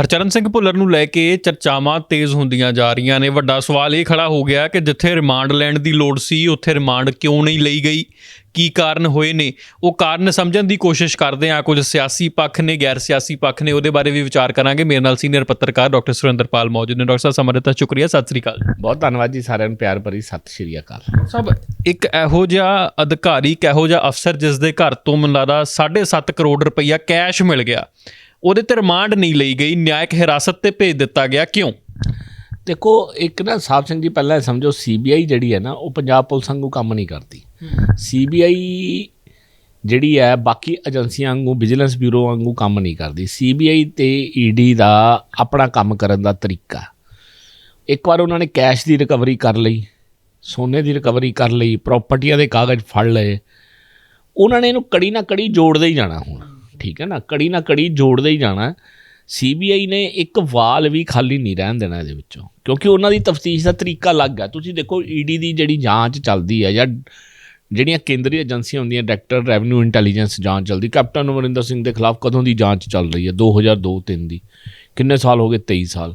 ਹਰਚਰਨ ਸਿੰਘ ਭੁੱਲਰ ਨੂੰ ਲੈ ਕੇ ਚਰਚਾਵਾਂ ਤੇਜ਼ ਹੁੰਦੀਆਂ ਜਾ ਰਹੀਆਂ ਨੇ। ਵੱਡਾ ਸਵਾਲ ਇਹ ਖੜਾ ਹੋ ਗਿਆ ਕਿ ਜਿੱਥੇ ਰਿਮਾਂਡ ਲੈਣ ਦੀ ਲੋੜ ਸੀ ਉੱਥੇ ਰਿਮਾਂਡ ਕਿਉਂ ਨਹੀਂ ਲਈ ਗਈ? ਕੀ ਕਾਰਨ ਹੋਏ ਨੇ? ਉਹ ਕਾਰਨ ਸਮਝਣ ਦੀ ਕੋਸ਼ਿਸ਼ ਕਰਦੇ ਆ ਕੁਝ ਸਿਆਸੀ ਪੱਖ ਨੇ ਗੈਰ ਸਿਆਸੀ ਪੱਖ ਨੇ ਉਹਦੇ ਬਾਰੇ ਵੀ ਵਿਚਾਰ ਕਰਾਂਗੇ। ਮੇਰੇ ਨਾਲ ਸੀਨੀਅਰ ਪੱਤਰਕਾਰ ਡਾਕਟਰ ਸੁਰਿੰਦਰਪਾਲ ਮੌਜੂਦ ਨੇ। ਡਾਕਟਰ ਸਾਹਿਬ ਸਮਰਤਾ ਸ਼ੁਕਰੀਆ। ਸਤਿ ਸ੍ਰੀ ਅਕਾਲ ਬਹੁਤ ਧੰਨਵਾਦ ਜੀ ਸਾਰਿਆਂ ਨੂੰ। ਪਿਆਰ ਭਰੀ ਸਤਿ ਸ਼੍ਰੀ ਅਕਾਲ। ਸਭ ਇੱਕ ਇਹੋ ਜਿਹਾ ਅਧਿਕਾਰੀ ਇੱਕ ਇਹੋ ਜਿਹਾ ਅਫਸਰ ਜਿਸ ਦੇ ਘਰ ਤੋਂ ਮੈਨੂੰ ਲੱਗਦਾ 7.5 ਕਰੋੜ ਰੁਪਈਆ ਕੈਸ਼ ਮਿਲ ਗਿਆ। ਉਹਦੇ ਤੇ ਰਿਮਾਂਡ ਨਹੀਂ ਲਈ ਗਈ, ਨਿਆਇਕ ਹਿਰਾਸਤ ਤੇ ਭੇਜ ਦਿੱਤਾ ਗਿਆ, ਕਿਉਂ? ਦੇਖੋ, ਇੱਕ ਨਾ ਸਾਹਿਬ ਸਿੰਘ ਜੀ ਪਹਿਲਾਂ ਇਹ ਸਮਝੋ ਸੀਬੀਆਈ ਜਿਹੜੀ ਹੈ ਨਾ, ਉਹ ਪੰਜਾਬ ਪੁਲਿਸ ਵਾਂਗੂ ਕੰਮ ਨਹੀਂ ਕਰਦੀ। ਸੀਬੀਆਈ ਜਿਹੜੀ ਹੈ, ਬਾਕੀ ਏਜੰਸੀਆਂ ਵਾਂਗੂ, ਵਿਜੀਲੈਂਸ ਬਿਊਰੋ ਵਾਂਗੂ ਕੰਮ ਨਹੀਂ ਕਰਦੀ। ਸੀਬੀਆਈ ਤੇ ਈਡੀ ਦਾ ਆਪਣਾ ਕੰਮ ਕਰਨ ਦਾ ਤਰੀਕਾ। ਇੱਕ ਵਾਰ ਉਹਨਾਂ ਨੇ ਕੈਸ਼ ਦੀ ਰਿਕਵਰੀ ਕਰ ਲਈ, ਸੋਨੇ ਦੀ ਰਿਕਵਰੀ ਕਰ ਲਈ, ਪ੍ਰਾਪਰਟੀਆਂ ਦੇ ਕਾਗਜ਼ ਫੜ ਲਏ। ਉਹਨਾਂ ਨੇ ਇਹਨੂੰ ਕੜੀ ਨਾ ਕੜੀ ਜੋੜਦੇ ਹੀ ਜਾਣਾ ਹੁਣ। ਠੀਕ ਹੈ ਨਾ, ਕੜੀ ਨਾ ਕੜੀ ਜੋੜਦੇ ਹੀ ਜਾਣਾ ਸੀਬੀਆਈ ਨੇ ਇੱਕ ਵਾਲ ਵੀ ਖਾਲੀ ਨਹੀਂ ਰਹਿਣ ਦੇਣਾ ਇਹਦੇ ਵਿੱਚੋਂ, ਕਿਉਂਕਿ ਉਹਨਾਂ ਦੀ ਤਫਤੀਸ਼ ਦਾ ਤਰੀਕਾ ਅਲੱਗ ਹੈ। ਤੁਸੀਂ ਦੇਖੋ ਈਡੀ ਦੀ ਜਿਹੜੀ ਜਾਂਚ ਚੱਲਦੀ ਹੈ ਜਾਂ ਜਿਹੜੀਆਂ ਕੇਂਦਰੀ ਏਜੰਸੀਆਂ ਹੁੰਦੀਆਂ ਡਾਇਰੈਕਟਰ ਰੈਵਨਿਊ ਇੰਟੈਲੀਜੈਂਸ ਜਾਂਚ ਚੱਲਦੀ ਕੈਪਟਨ ਅਮਰਿੰਦਰ ਸਿੰਘ ਦੇ ਖਿਲਾਫ ਕਦੋਂ ਦੀ ਜਾਂਚ ਚੱਲ ਰਹੀ ਹੈ? 2002-3 ਦੀ। ਕਿੰਨੇ ਸਾਲ ਹੋ ਗਏ? 23 ਸਾਲ।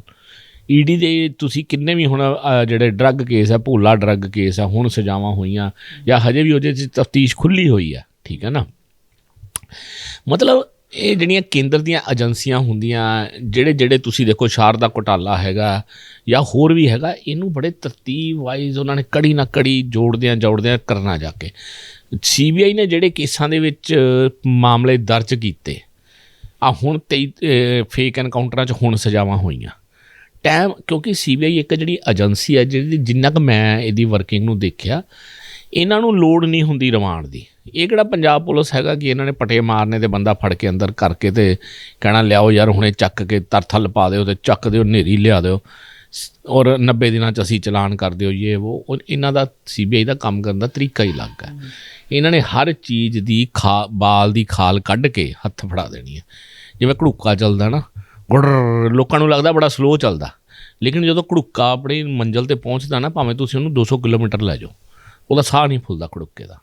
ਈਡੀ ਦੇ ਤੁਸੀਂ ਕਿੰਨੇ ਵੀ ਹੁਣ ਜਿਹੜੇ ਡਰੱਗ ਕੇਸ ਹੈ, ਭੋਲਾ ਡਰੱਗ ਕੇਸ ਹੈ, ਹੁਣ ਸਜ਼ਾਵਾਂ ਹੋਈਆਂ ਜਾਂ ਹਜੇ ਵੀ ਉਹਦੇ 'ਚ ਤਫਤੀਸ਼ ਖੁੱਲੀ ਹੋਈ ਹੈ, ਠੀਕ ਹੈ ਨਾ? ਮਤਲਬ ਇਹ ਜਿਹੜੀਆਂ ਕੇਂਦਰ ਦੀਆਂ ਏਜੰਸੀਆਂ ਹੁੰਦੀਆਂ, ਜਿਹੜੇ ਜਿਹੜੇ ਤੁਸੀਂ ਦੇਖੋ ਸ਼ਾਰਦਾ ਘੁਟਾਲਾ ਹੈਗਾ ਜਾਂ ਹੋਰ ਵੀ ਹੈਗਾ, ਇਹਨੂੰ ਬੜੇ ਤਰਤੀਬ ਵਾਈਜ਼ ਉਹਨਾਂ ਨੇ ਕੜੀ ਨਾ ਕੜੀ ਜੋੜਦਿਆਂ ਜੋੜਦਿਆਂ ਕਰਨਾ ਜਾ ਕੇ। ਸੀਬੀਆਈ ਨੇ ਜਿਹੜੇ ਕੇਸਾਂ ਦੇ ਵਿੱਚ ਮਾਮਲੇ ਦਰਜ ਕੀਤੇ, ਆ ਹੁਣ 23 ਫੇਕ ਐਨਕਾਊਂਟਰਾਂ 'ਚ ਹੁਣ ਸਜ਼ਾਵਾਂ ਹੋਈਆਂ। ਟਾਈਮ ਕਿਉਂਕਿ ਸੀਬੀਆਈ ਇੱਕ ਜਿਹੜੀ ਏਜੰਸੀ ਹੈ, ਜਿਹੜੀ ਜਿੰਨਾ ਕੁ ਮੈਂ ਇਹਦੀ ਵਰਕਿੰਗ ਨੂੰ ਦੇਖਿਆ ਇਹਨਾਂ ਨੂੰ ਲੋੜ ਨਹੀਂ ਹੁੰਦੀ ਰਿਮਾਂਡ ਦੀ। ਇਹ ਕਿਹੜਾ ਪੰਜਾਬ ਪੁਲਿਸ ਹੈਗਾ ਕਿ ਇਹਨਾਂ ਨੇ ਪਟੇ ਮਾਰਨੇ ਤੇ ਬੰਦਾ ਫੜ ਕੇ ਅੰਦਰ ਕਰਕੇ ਤੇ ਕਹਿਣਾ, ਲਿਆਓ ਯਾਰ, ਹੁਣੇ ਚੱਕ ਕੇ ਤਰਥਲ ਪਾ ਦਿਓ ਤੇ ਚੱਕ ਦਿਓ ਨੇਰੀ ਲਿਆ ਦਿਓ। ਸ- ਔਰ 90 ਦਿਨਾਂ ਚ ਅਸੀਂ ਚਲਾਨ ਕਰ ਦਿਓ ਇਹ ਉਹ ਔਰ ਇਹਨਾਂ ਦਾ ਸੀਬੀਆਈ ਦਾ ਕੰਮ ਕਰਨ ਦਾ ਤਰੀਕਾ ਹੀ ਅਲੱਗ ਹੈ। ਇਹਨਾਂ ਨੇ ਹਰ ਚੀਜ਼ ਦੀ ਖਾ, ਬਾਲ ਦੀ ਖਾਲ ਕੱਢ ਕੇ ਹੱਥ ਫੜਾ ਦੇਣੀ ਹੈ। ਜਿਵੇਂ ਘੜੂਕਾ ਚੱਲਦਾ ਨਾ ਗੁੜ ਲੋਕਾਂ ਨੂੰ ਲੱਗਦਾ ਬੜਾ ਸਲੋ ਚੱਲਦਾ। ਲੇਕਿਨ ਜਦੋਂ ਘੜੂਕਾ ਆਪਣੀ ਮੰਜ਼ਲ ਤੇ ਪਹੁੰਚਦਾ ਨਾ, ਭਾਵੇਂ ਤੁਸੀਂ ਉਹਨੂੰ 200 ਕਿਲੋਮੀਟਰ ਲੈ ਜਾਓ ਉਹਦਾ ਸਾਹ ਨਹੀਂ ਫੁੱਲਦਾ ਘੜੂਕੇ ਦਾ।